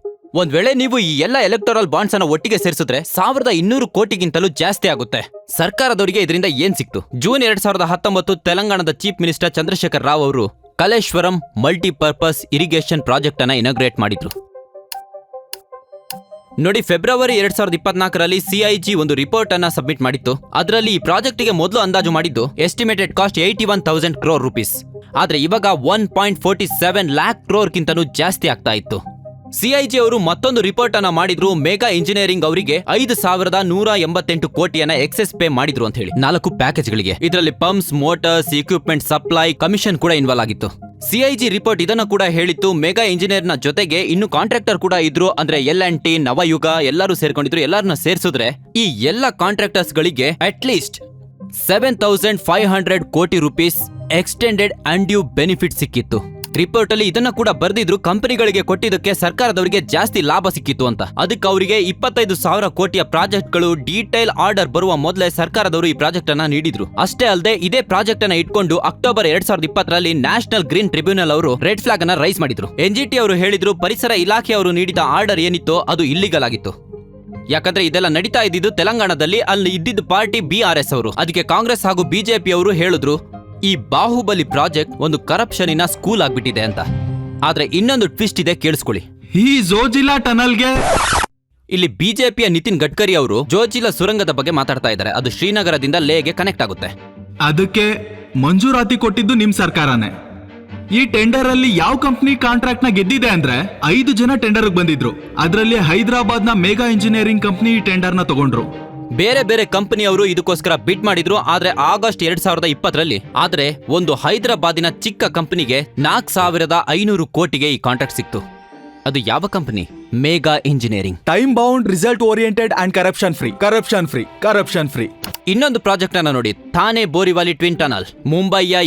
ಒಂದ್ ವೇಳೆ ನೀವು ಈ ಎಲ್ಲ ಎಲೆಕ್ಟೋರಲ್ ಬಾಂಡ್ಸ್ ಅನ್ನ ಒಟ್ಟಿಗೆ ಸೇರಿಸಿದ್ರೆ ಸಾವಿರದ ಇನ್ನೂರು ಕೋಟಿಗಿಂತಲೂ ಜಾಸ್ತಿ ಆಗುತ್ತೆ. ಸರ್ಕಾರದವರಿಗೆ ಇದರಿಂದ ಏನ್ ಸಿಕ್ತು? ಜೂನ್ ಎರಡ್ ಸಾವಿರದ ಹತ್ತೊಂಬತ್ತು ತೆಲಂಗಾಣದ ಚೀಫ್ ಮಿನಿಸ್ಟರ್ ಚಂದ್ರಶೇಖರ್ ರಾವ್ ಅವರು ಕಲೇಶ್ವರಂ ಮಲ್ಟಿಪರ್ಪಸ್ ಇರಿಗೇಷನ್ ಪ್ರಾಜೆಕ್ಟ್ ಅನ್ನ ಇನಾಗ್ರೇಟ್ ಮಾಡಿದ್ರು. ನೋಡಿ, ಫೆಬ್ರವರಿ ಎರಡ್ ಸಾವಿರದ ಇಪ್ಪತ್ನಾಲ್ಕರಲ್ಲಿ ಸಿಐಜಿ ಒಂದು ರಿಪೋರ್ಟ್ ಅನ್ನ ಸಬ್ಮಿಟ್ ಮಾಡಿತ್ತು. ಅದರಲ್ಲಿ ಈ ಪ್ರಾಜೆಕ್ಟ್ಗೆ ಮೊದಲು ಅಂದಾಜು ಮಾಡಿದ್ದು estimated cost eighty one thousand crore rupees ಆದ್ರೆ ಇವಾಗ one point forty seven lakh ಕ್ರೋರ್ಗಿಂತನೂ ಜಾಸ್ತಿ ಆಗ್ತಾ ಇತ್ತು. ಸಿಐಜಿ ಅವರು ಮತ್ತೊಂದು ರಿಪೋರ್ಟ್ ಅನ್ನ ಮಾಡಿದ್ರು. ಮೆಗಾ ಇಂಜಿನಿಯರಿಂಗ್ ಅವರಿಗೆ ಐದು ಸಾವಿರದ ನೂರ ಎಂಬತ್ತೆಂಟು ಕೋಟಿಯನ್ನ ಎಕ್ಸೆಸ್ ಪೇ ಮಾಡಿದ್ರು ಅಂತ ಹೇಳಿ. ನಾಲ್ಕು ಪ್ಯಾಕೇಜ್ಗಳಿಗೆ. ಇದರಲ್ಲಿ pumps, motors equipment supply commission ಕೂಡ ಇನ್ವಾಲ್ವ್ ಆಗಿತ್ತು. ಸಿಐಜಿ ರಿಪೋರ್ಟ್ ಇದನ್ನ ಕೂಡ ಹೇಳಿತ್ತು. ಮೆಗಾ ಇಂಜಿನಿಯರ್ನ ಜೊತೆಗೆ ಇನ್ನು ಕಾಂಟ್ರಾಕ್ಟರ್ ಕೂಡ ಇದ್ರು. ಅಂದ್ರೆ ಎಲ್ ಅಂಡ್ ಟಿ, ನವಯುಗ, ಎಲ್ಲರೂ ಸೇರ್ಕೊಂಡಿದ್ರು. ಎಲ್ಲರನ್ನ ಸೇರಿಸಿದ್ರೆ ಈ ಎಲ್ಲ ಕಾಂಟ್ರಾಕ್ಟರ್ಸ್ ಗಳಿಗೆ at least seven thousand five hundred ಕೋಟಿ ರುಪೀಸ್ ಎಕ್ಸ್ಟೆಂಡೆಡ್ ಅಂಡ್ಯೂ ಬೆನಿಫಿಟ್ ಸಿಕ್ಕಿತ್ತು. ರಿಪೋರ್ಟ್ ಅಲ್ಲಿ ಇದನ್ನ ಕೂಡ ಬರ್ದಿದ್ರು. ಕಂಪನಿಗಳಿಗೆ ಕೊಟ್ಟಿದ್ದಕ್ಕೆ ಸರ್ಕಾರದವರಿಗೆ ಜಾಸ್ತಿ ಲಾಭ ಸಿಕ್ಕಿತ್ತು ಅಂತ. ಅದಕ್ಕೆ ಅವರಿಗೆ ಇಪ್ಪತ್ತೈದು ಸಾವಿರ ಕೋಟಿಯ ಪ್ರಾಜೆಕ್ಟ್ಗಳು ಡೀಟೈಲ್ ಆರ್ಡರ್ ಬರುವ ಮೊದಲೇ ಸರ್ಕಾರದವರು ಈ ಪ್ರಾಜೆಕ್ಟ್ ಅನ್ನ ನೀಡಿದ್ರು. ಅಷ್ಟೇ ಅಲ್ಲದೆ ಇದೇ ಪ್ರಾಜೆಕ್ಟ್ ಅನ್ನ ಇಟ್ಕೊಂಡು ಅಕ್ಟೋಬರ್ ಎರಡ್ ಸಾವಿರದ ಇಪ್ಪತ್ತರಲ್ಲಿ ನ್ಯಾಷನಲ್ ಗ್ರೀನ್ ಟ್ರಿಬ್ಯುನಲ್ ಅವರು ರೆಡ್ ಫ್ಲಾಗ್ ಅನ್ನ ರೈಸ್ ಮಾಡಿದ್ರು. ಎನ್ಜಿಟಿ ಅವರು ಹೇಳಿದ್ರು, ಪರಿಸರ ಇಲಾಖೆಯವರು ನೀಡಿದ ಆರ್ಡರ್ ಏನಿತ್ತೋ ಅದು ಇಲ್ಲಿಗಲ್ ಆಗಿತ್ತು. ಯಾಕಂದ್ರೆ ಇದೆಲ್ಲ ನಡೀತಾ ಇದ್ದಿದ್ದು ತೆಲಂಗಾಣದಲ್ಲಿ, ಅಲ್ಲಿ ಇದ್ದಿದ್ದು ಪಾರ್ಟಿ ಬಿ ಆರ್ ಎಸ್ ಅವರು. ಅದಕ್ಕೆ ಕಾಂಗ್ರೆಸ್ ಹಾಗೂ ಬಿಜೆಪಿ ಅವರು ಹೇಳಿದ್ರು ಈ ಬಾಹುಬಲಿ ಪ್ರಾಜೆಕ್ಟ್ ಒಂದು ಕರಪ್ಷನಿನ ಸ್ಕೂಲ್ ಆಗ್ಬಿಟ್ಟಿದೆ ಅಂತ. ಆದ್ರೆ ಇನ್ನೊಂದು ಟ್ವಿಸ್ಟ್ ಇದೆ ಕೇಳಿಸ್ಕೊಳ್ಳಿ. ಈ ಜೋಜಿಲಾ ಟನಲ್ಗೆ ಇಲ್ಲಿ ಬಿಜೆಪಿಯ ನಿತಿನ್ ಗಡ್ಕರಿ ಅವರು ಜೋಜಿಲ ಸುರಂಗದ ಬಗ್ಗೆ ಮಾತಾಡ್ತಾ ಇದ್ದಾರೆ. ಅದು ಶ್ರೀನಗರದಿಂದ ಲೇಗೆ ಕನೆಕ್ಟ್ ಆಗುತ್ತೆ. ಅದಕ್ಕೆ ಮಂಜೂರಾತಿ ಕೊಟ್ಟಿದ್ದು ನಿಮ್ ಸರ್ಕಾರನೇ. ಈ ಟೆಂಡರ್ ಅಲ್ಲಿ ಯಾವ ಕಂಪ್ನಿ ಕಾಂಟ್ರಾಕ್ಟ್ನ ಗೆದ್ದಿದೆ ಅಂದ್ರೆ ಐದು ಜನ ಟೆಂಡರ್ ಬಂದಿದ್ರು. ಅದರಲ್ಲಿ ಹೈದರಾಬಾದ್ನ ಮೇಗಾ ಇಂಜಿನಿಯರಿಂಗ್ ಕಂಪ್ನಿ ಈ ಟೆಂಡರ್ನ ತಗೊಂಡ್ರು. ಬೇರೆ ಬೇರೆ ಕಂಪನಿಯವರು ಇದಕ್ಕೋಸ್ಕರ ಬಿಟ್ ಮಾಡಿದ್ರು, ಆದ್ರೆ ಆಗಸ್ಟ್ ಎರಡ್ ಸಾವಿರದ ಇಪ್ಪತ್ತರಲ್ಲಿ. ಆದ್ರೆ ಒಂದು ಹೈದರಾಬಾದಿನ ಚಿಕ್ಕ ಕಂಪನಿಗೆ ನಾಲ್ಕು ಸಾವಿರದ ಐನೂರು ಕೋಟಿಗೆ ಈ ಕಾಂಟ್ರಾಕ್ಟ್ ಸಿಕ್ತು. ಅದು ಯಾವ company? Mega engineering time bound result oriented and corruption free corruption free corruption free ಇನ್ನೊಂದು ಪ್ರಾಜೆಕ್ಟ್ ಅನ್ನ ನೋಡಿ. Thane Borivali twin tunnel. ಮುಂಬೈಯ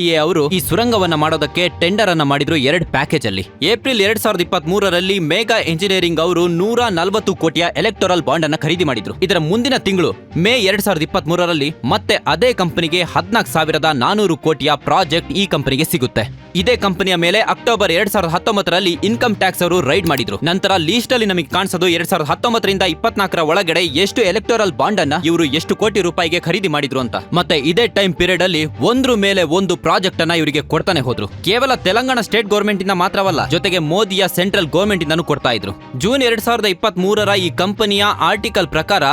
ಎ ಅವರು ಈ ಸುರಂಗವನ್ನ ಮಾಡೋದಕ್ಕೆ ಟೆಂಡರ್ ಅನ್ನ ಮಾಡಿದ್ರು ಎರಡು ಪ್ಯಾಕೇಜ್ ಅಲ್ಲಿ ಏಪ್ರಿಲ್ ಎರಡ್ ಸಾವಿರದ ಇಪ್ಪತ್ತ್ ಮೂರರಲ್ಲಿ ಮೇಗಾ ಇಂಜಿನಿಯರಿಂಗ್ ಅವರು ನೂರ ನಲವತ್ತು ಕೋಟಿಯ ಎಲೆಕ್ಟೋರಲ್ ಬಾಂಡ್ ಅನ್ನ ಖರೀದಿ ಮಾಡಿದ್ರು. ಇದರ ಮುಂದಿನ ತಿಂಗಳು ಮೇ ಎರಡ್ ಸಾವಿರದ ಇಪ್ಪತ್ತ್ ಮೂರರಲ್ಲಿ ಮತ್ತೆ ಅದೇ ಕಂಪನಿಗೆ ಹದಿನಾಲ್ಕು ಸಾವಿರದ ನಾನೂರು ಕೋಟಿಯ ಪ್ರಾಜೆಕ್ಟ್ ಈ ಕಂಪನಿಗೆ ಸಿಗುತ್ತೆ. ಇದೇ ಕಂಪನಿಯ ಮೇಲೆ ಅಕ್ಟೋಬರ್ ಎರಡ್ ಸಾವಿರದ ಹತ್ತೊಂಬತ್ತರಲ್ಲಿ ಇನ್ಕಮ್ ಟ್ಯಾಕ್ಸ್ ಅವರು ರೈಡ್ ಮಾಡಿದ್ರು. ನಂತರ ಲೀಸ್ಟ್ ಅಲ್ಲಿ ನಮಗೆ ಕಾಣಿಸೋದು ಎರಡ್ ಸಾವಿರದ ಹತ್ತೊಂಬತ್ತರಿಂದ ಇಪ್ಪತ್ನಾಲ್ಕರ ಒಳಗಡೆ ಎಷ್ಟು ಎಲೆಕ್ಟೋರಲ್ ಬಾಂಡ್ ಅನ್ನ ಇವರು ಎಷ್ಟು ಕೋಟಿ ರೂಪಾಯಿಗೆ ಖರೀದಿ ಮಾಡಿದ್ರು ಅಂತ. ಮತ್ತೆ ಇದೇ ಟೈಮ್ ಪೀರಿಯಡ್ ಅಲ್ಲಿ ಒಂದ್ರ ಮೇಲೆ ಒಂದು ಪ್ರಾಜೆಕ್ಟ್ ಅನ್ನ ಇವರಿಗೆ ಕೊಡ್ತಾನೆ ಹೋದ್ರು. ಕೇವಲ ತೆಲಂಗಾಣ ಸ್ಟೇಟ್ ಗೌರ್ಮೆಂಟ್ ಇಂದ ಮಾತ್ರವಲ್ಲ, ಜೊತೆಗೆ ಮೋದಿಯ ಸೆಂಟ್ರಲ್ ಗೌರ್ಮೆಂಟ್ ಇಂದನೂ ಕೊಡ್ತಾ ಇದ್ರು. ಜೂನ್ ಎರಡ್ ಸಾವಿರದ ಇಪ್ಪತ್ತ್ ಮೂರರ ಈ ಕಂಪನಿಯ ಆರ್ಟಿಕಲ್ ಪ್ರಕಾರ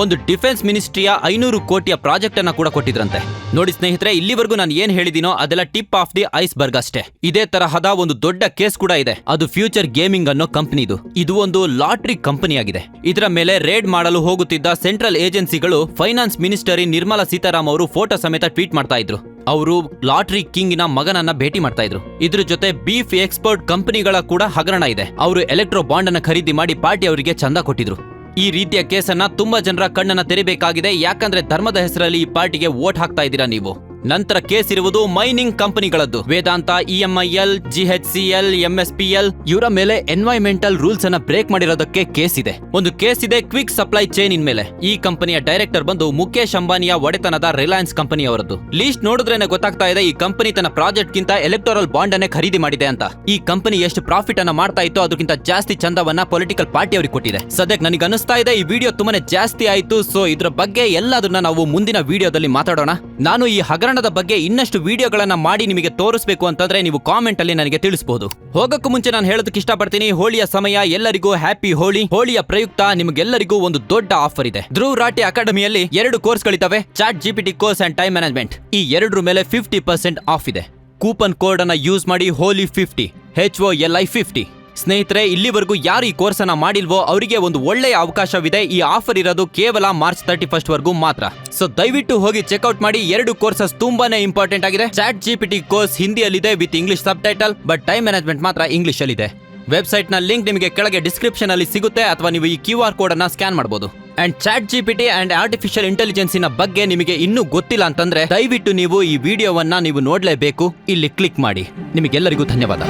ಒಂದು ಡಿಫೆನ್ಸ್ ಮಿನಿಸ್ಟ್ರಿಯ ಐನೂರು ಕೋಟಿಯ ಪ್ರಾಜೆಕ್ಟ್ ಅನ್ನ ಕೂಡ ಕೊಟ್ಟಿದ್ರಂತೆ. ನೋಡಿ ಸ್ನೇಹಿತರೆ, ಇಲ್ಲಿವರೆಗೂ ನಾನು ಏನ್ ಹೇಳಿದಿನೋ ಅದೆಲ್ಲ tip of the iceberg ಅಷ್ಟೇ. ಇದೇ ತರಹದ ಒಂದು ದೊಡ್ಡ ಕೇಸ್ ಕೂಡ ಇದೆ. ಅದು ಫ್ಯೂಚರ್ ಗೇಮಿಂಗ್ ಅನ್ನೋ ಕಂಪನಿದು. ಇದು ಒಂದು ಲಾಟ್ರಿ ಕಂಪನಿ ಆಗಿದೆ ಇದರ ಮೇಲೆ ರೇಡ್ ಮಾಡಲು ಹೋಗುತ್ತಿದ್ದ ಸೆಂಟ್ರಲ್ ಏಜೆನ್ಸಿಗಳು ಫೈನಾನ್ಸ್ ಮಿನಿಸ್ಟರಿ ನಿರ್ಮಲಾ ಸೀತಾರಾಮ್ ಅವರು ಫೋಟೋ ಸಮೇತ ಟ್ವೀಟ್ ಮಾಡ್ತಾ ಇದ್ರು. ಅವರು ಲಾಟ್ರಿ ಕಿಂಗಿನ ಮಗನನ್ನ ಭೇಟಿ ಮಾಡ್ತಾ ಇದ್ರು. ಇದ್ರ ಜೊತೆ ಬೀಫ್ ಎಕ್ಸ್ಪರ್ಟ್ ಕಂಪನಿಗಳ ಕೂಡ ಹಗರಣ ಇದೆ. ಅವರು ಎಲೆಕ್ಟ್ರೋ ಬಾಂಡ್ ಅನ್ನ ಖರೀದಿ ಮಾಡಿ ಪಾರ್ಟಿ ಅವರಿಗೆ ಚಂದ ಕೊಟ್ಟಿದ್ರು. ಈ ರೀತಿಯ ಕೇಸನ್ನ ತುಂಬಾ ಜನರ ಕಣ್ಣನ್ನ ತೆರಿಬೇಕಾಗಿದೆ. ಯಾಕಂದ್ರೆ ಧರ್ಮದ ಹೆಸರಲ್ಲಿ ಈ ಪಾರ್ಟಿಗೆ ವೋಟ್ ಹಾಕ್ತಾ ಇದ್ದೀರಾ ನೀವು? ನಂತರ ಕೇಸ್ ಇರುವುದು ಮೈನಿಂಗ್ ಕಂಪನಿಗಳದ್ದು. ವೇದಾಂತ ಇಎಂಐಎಲ್ ಜಿಎಚ್ಸಿಎಲ್ ಎಂಎಸ್ಪಿಎಲ್ ಇವರ ಮೇಲೆ ಎನ್ವೈರನ್ಮೆಂಟಲ್ ರೂಲ್ಸ್ ಅನ್ನ ಬ್ರೇಕ್ ಮಾಡಿರೋದಕ್ಕೆ ಕೇಸ್ ಇದೆ. ಒಂದು ಕೇಸ್ ಇದೆ ಕ್ವಿಕ್ ಸಪ್ಲೈ ಚೈನ್ ಇನ್ ಮೇಲೆ ಈ ಕಂಪನಿಯ ಡೈರೆಕ್ಟರ್ ಬಂದು ಮುಖೇಶ್ ಅಂಬಾನಿಯ ಒಡೆತನದ ರಿಲಯನ್ಸ್ ಕಂಪನಿ ಅವರದ್ದು ಲೀಸ್ಟ್ ನೋಡಿದ್ರೇನೆ ಗೊತ್ತಾಗ್ತಾ ಇದೆ ಈ ಕಂಪನಿ ತನ್ನ ಪ್ರಾಜೆಕ್ಟ್ ಗಿಂತ ಎಲೆಕ್ಟೋರಲ್ ಬಾಂಡ್ ಅನ್ನೇ ಖರೀದಿ ಮಾಡಿದೆ ಅಂತ. ಈ ಕಂಪನಿ ಎಷ್ಟು ಪ್ರಾಫಿಟ್ ಅನ್ನ ಮಾಡ್ತಾ ಇತ್ತು ಅದಕ್ಕಿಂತ ಜಾಸ್ತಿ ಚಂದವನ್ನ ಪೊಲಿಟಿಕಲ್ ಪಾರ್ಟಿ ಅವರಿಗೆ ಕೊಟ್ಟಿದೆ. ಸದ್ಯಕ್ಕೆ ನನಗೆ ಅನಿಸ್ತಾ ಇದೆ ಈ ವಿಡಿಯೋ ತುಂಬಾನೇ ಜಾಸ್ತಿ ಆಯ್ತು. ಸೊ ಇದ್ರ ಬಗ್ಗೆ ಎಲ್ಲದನ್ನ ನಾವು ಮುಂದಿನ ವಿಡಿಯೋದಲ್ಲಿ ಮಾತಾಡೋಣ. ನಾನು ಈ ಹಗರಣದ ಬಗ್ಗೆ ಇನ್ನಷ್ಟು ವಿಡಿಯೋಗಳನ್ನ ಮಾಡಿ ನಿಮಗೆ ತೋರಿಸಬೇಕು ಅಂತಂದ್ರೆ ನೀವು ಕಾಮೆಂಟ್ ಅಲ್ಲಿ ನನಗೆ ತಿಳಿಸಬಹುದು ಹೋಗಕ್ಕೂ ಮುಂಚೆ ನಾನು ಹೇಳೋದಕ್ಕೆ ಇಷ್ಟಪಡ್ತೀನಿ, ಹೋಳಿಯ ಸಮಯ, ಎಲ್ಲರಿಗೂ ಹ್ಯಾಪಿ ಹೋಳಿ. ಹೋಳಿಯ ಪ್ರಯುಕ್ತ ನಿಮಗೆಲ್ಲರಿಗೂ ಒಂದು ದೊಡ್ಡ ಆಫರ್ ಇದೆ. ಧ್ರುವ ರಾಟಿ ಅಕಾಡೆಮಿಯಲ್ಲಿ ಎರಡು course ಕೋರ್ಸ್ಗಳಿದ್ದಾವೆ chat GPT course and time management ಈ ಎರಡರ ಮೇಲೆ ಫಿಫ್ಟಿ ಪರ್ಸೆಂಟ್ ಆಫ್ ಇದೆ. ಕೂಪನ್ ಕೋಡ್ ಅನ್ನ ಯೂಸ್ ಮಾಡಿ Holi fifty H O L I fifty ಸ್ನೇಹಿತರೆ, ಇಲ್ಲಿವರೆಗೂ ಯಾರು ಈ ಕೋರ್ಸ್ ಅನ್ನ ಮಾಡಿಲ್ವೋ ಅವರಿಗೆ ಒಂದು ಒಳ್ಳೆಯ ಅವಕಾಶವಿದೆ. ಈ ಆಫರ್ ಇರೋದು ಕೇವಲ ಮಾರ್ಚ್ ತರ್ಟಿ ಫಸ್ಟ್ ವರೆಗೂ ಮಾತ್ರ. ಸೊ, ದಯವಿಟ್ಟು ಹೋಗಿ ಚೆಕ್ಔಟ್ ಮಾಡಿ, ಎರಡು ಕೋರ್ಸಸ್ ತುಂಬಾನೇ ಇಂಪಾರ್ಟೆಂಟ್ ಆಗಿದೆ. Chat GPT course ಹಿಂದಿಯಲ್ಲಿದೆ with English subtitle but time management ಮಾತ್ರ ಇಂಗ್ಲಿಷ್ ಅಲ್ಲಿದೆ ವೆಬ್ಸೈಟ್ನ ಲಿಂಕ್ ನಿಮಗೆ ಕೆಳಗೆ ಡಿಸ್ಕ್ರಿಪ್ಷನ್ ಅಲ್ಲಿ ಸಿಗುತ್ತೆ, ಅಥವಾ ನೀವು ಈ ಕ್ಯೂ ಆರ್ ಕೋಡ್ ಅನ್ನ ಸ್ಕ್ಯಾನ್ ಮಾಡಬಹುದು and chat GPT and artificial ಇಂಟೆಲಿಜೆನ್ಸಿನ ಬಗ್ಗೆ ನಿಮಗೆ ಇನ್ನೂ ಗೊತ್ತಿಲ್ಲ ಅಂತಂದ್ರೆ, ದಯವಿಟ್ಟು ನೀವು ಈ ವಿಡಿಯೋವನ್ನ ನೀವು ನೋಡಲೇಬೇಕು. ಇಲ್ಲಿ ಕ್ಲಿಕ್ ಮಾಡಿ. ನಿಮಗೆಲ್ಲರಿಗೂ ಧನ್ಯವಾದ.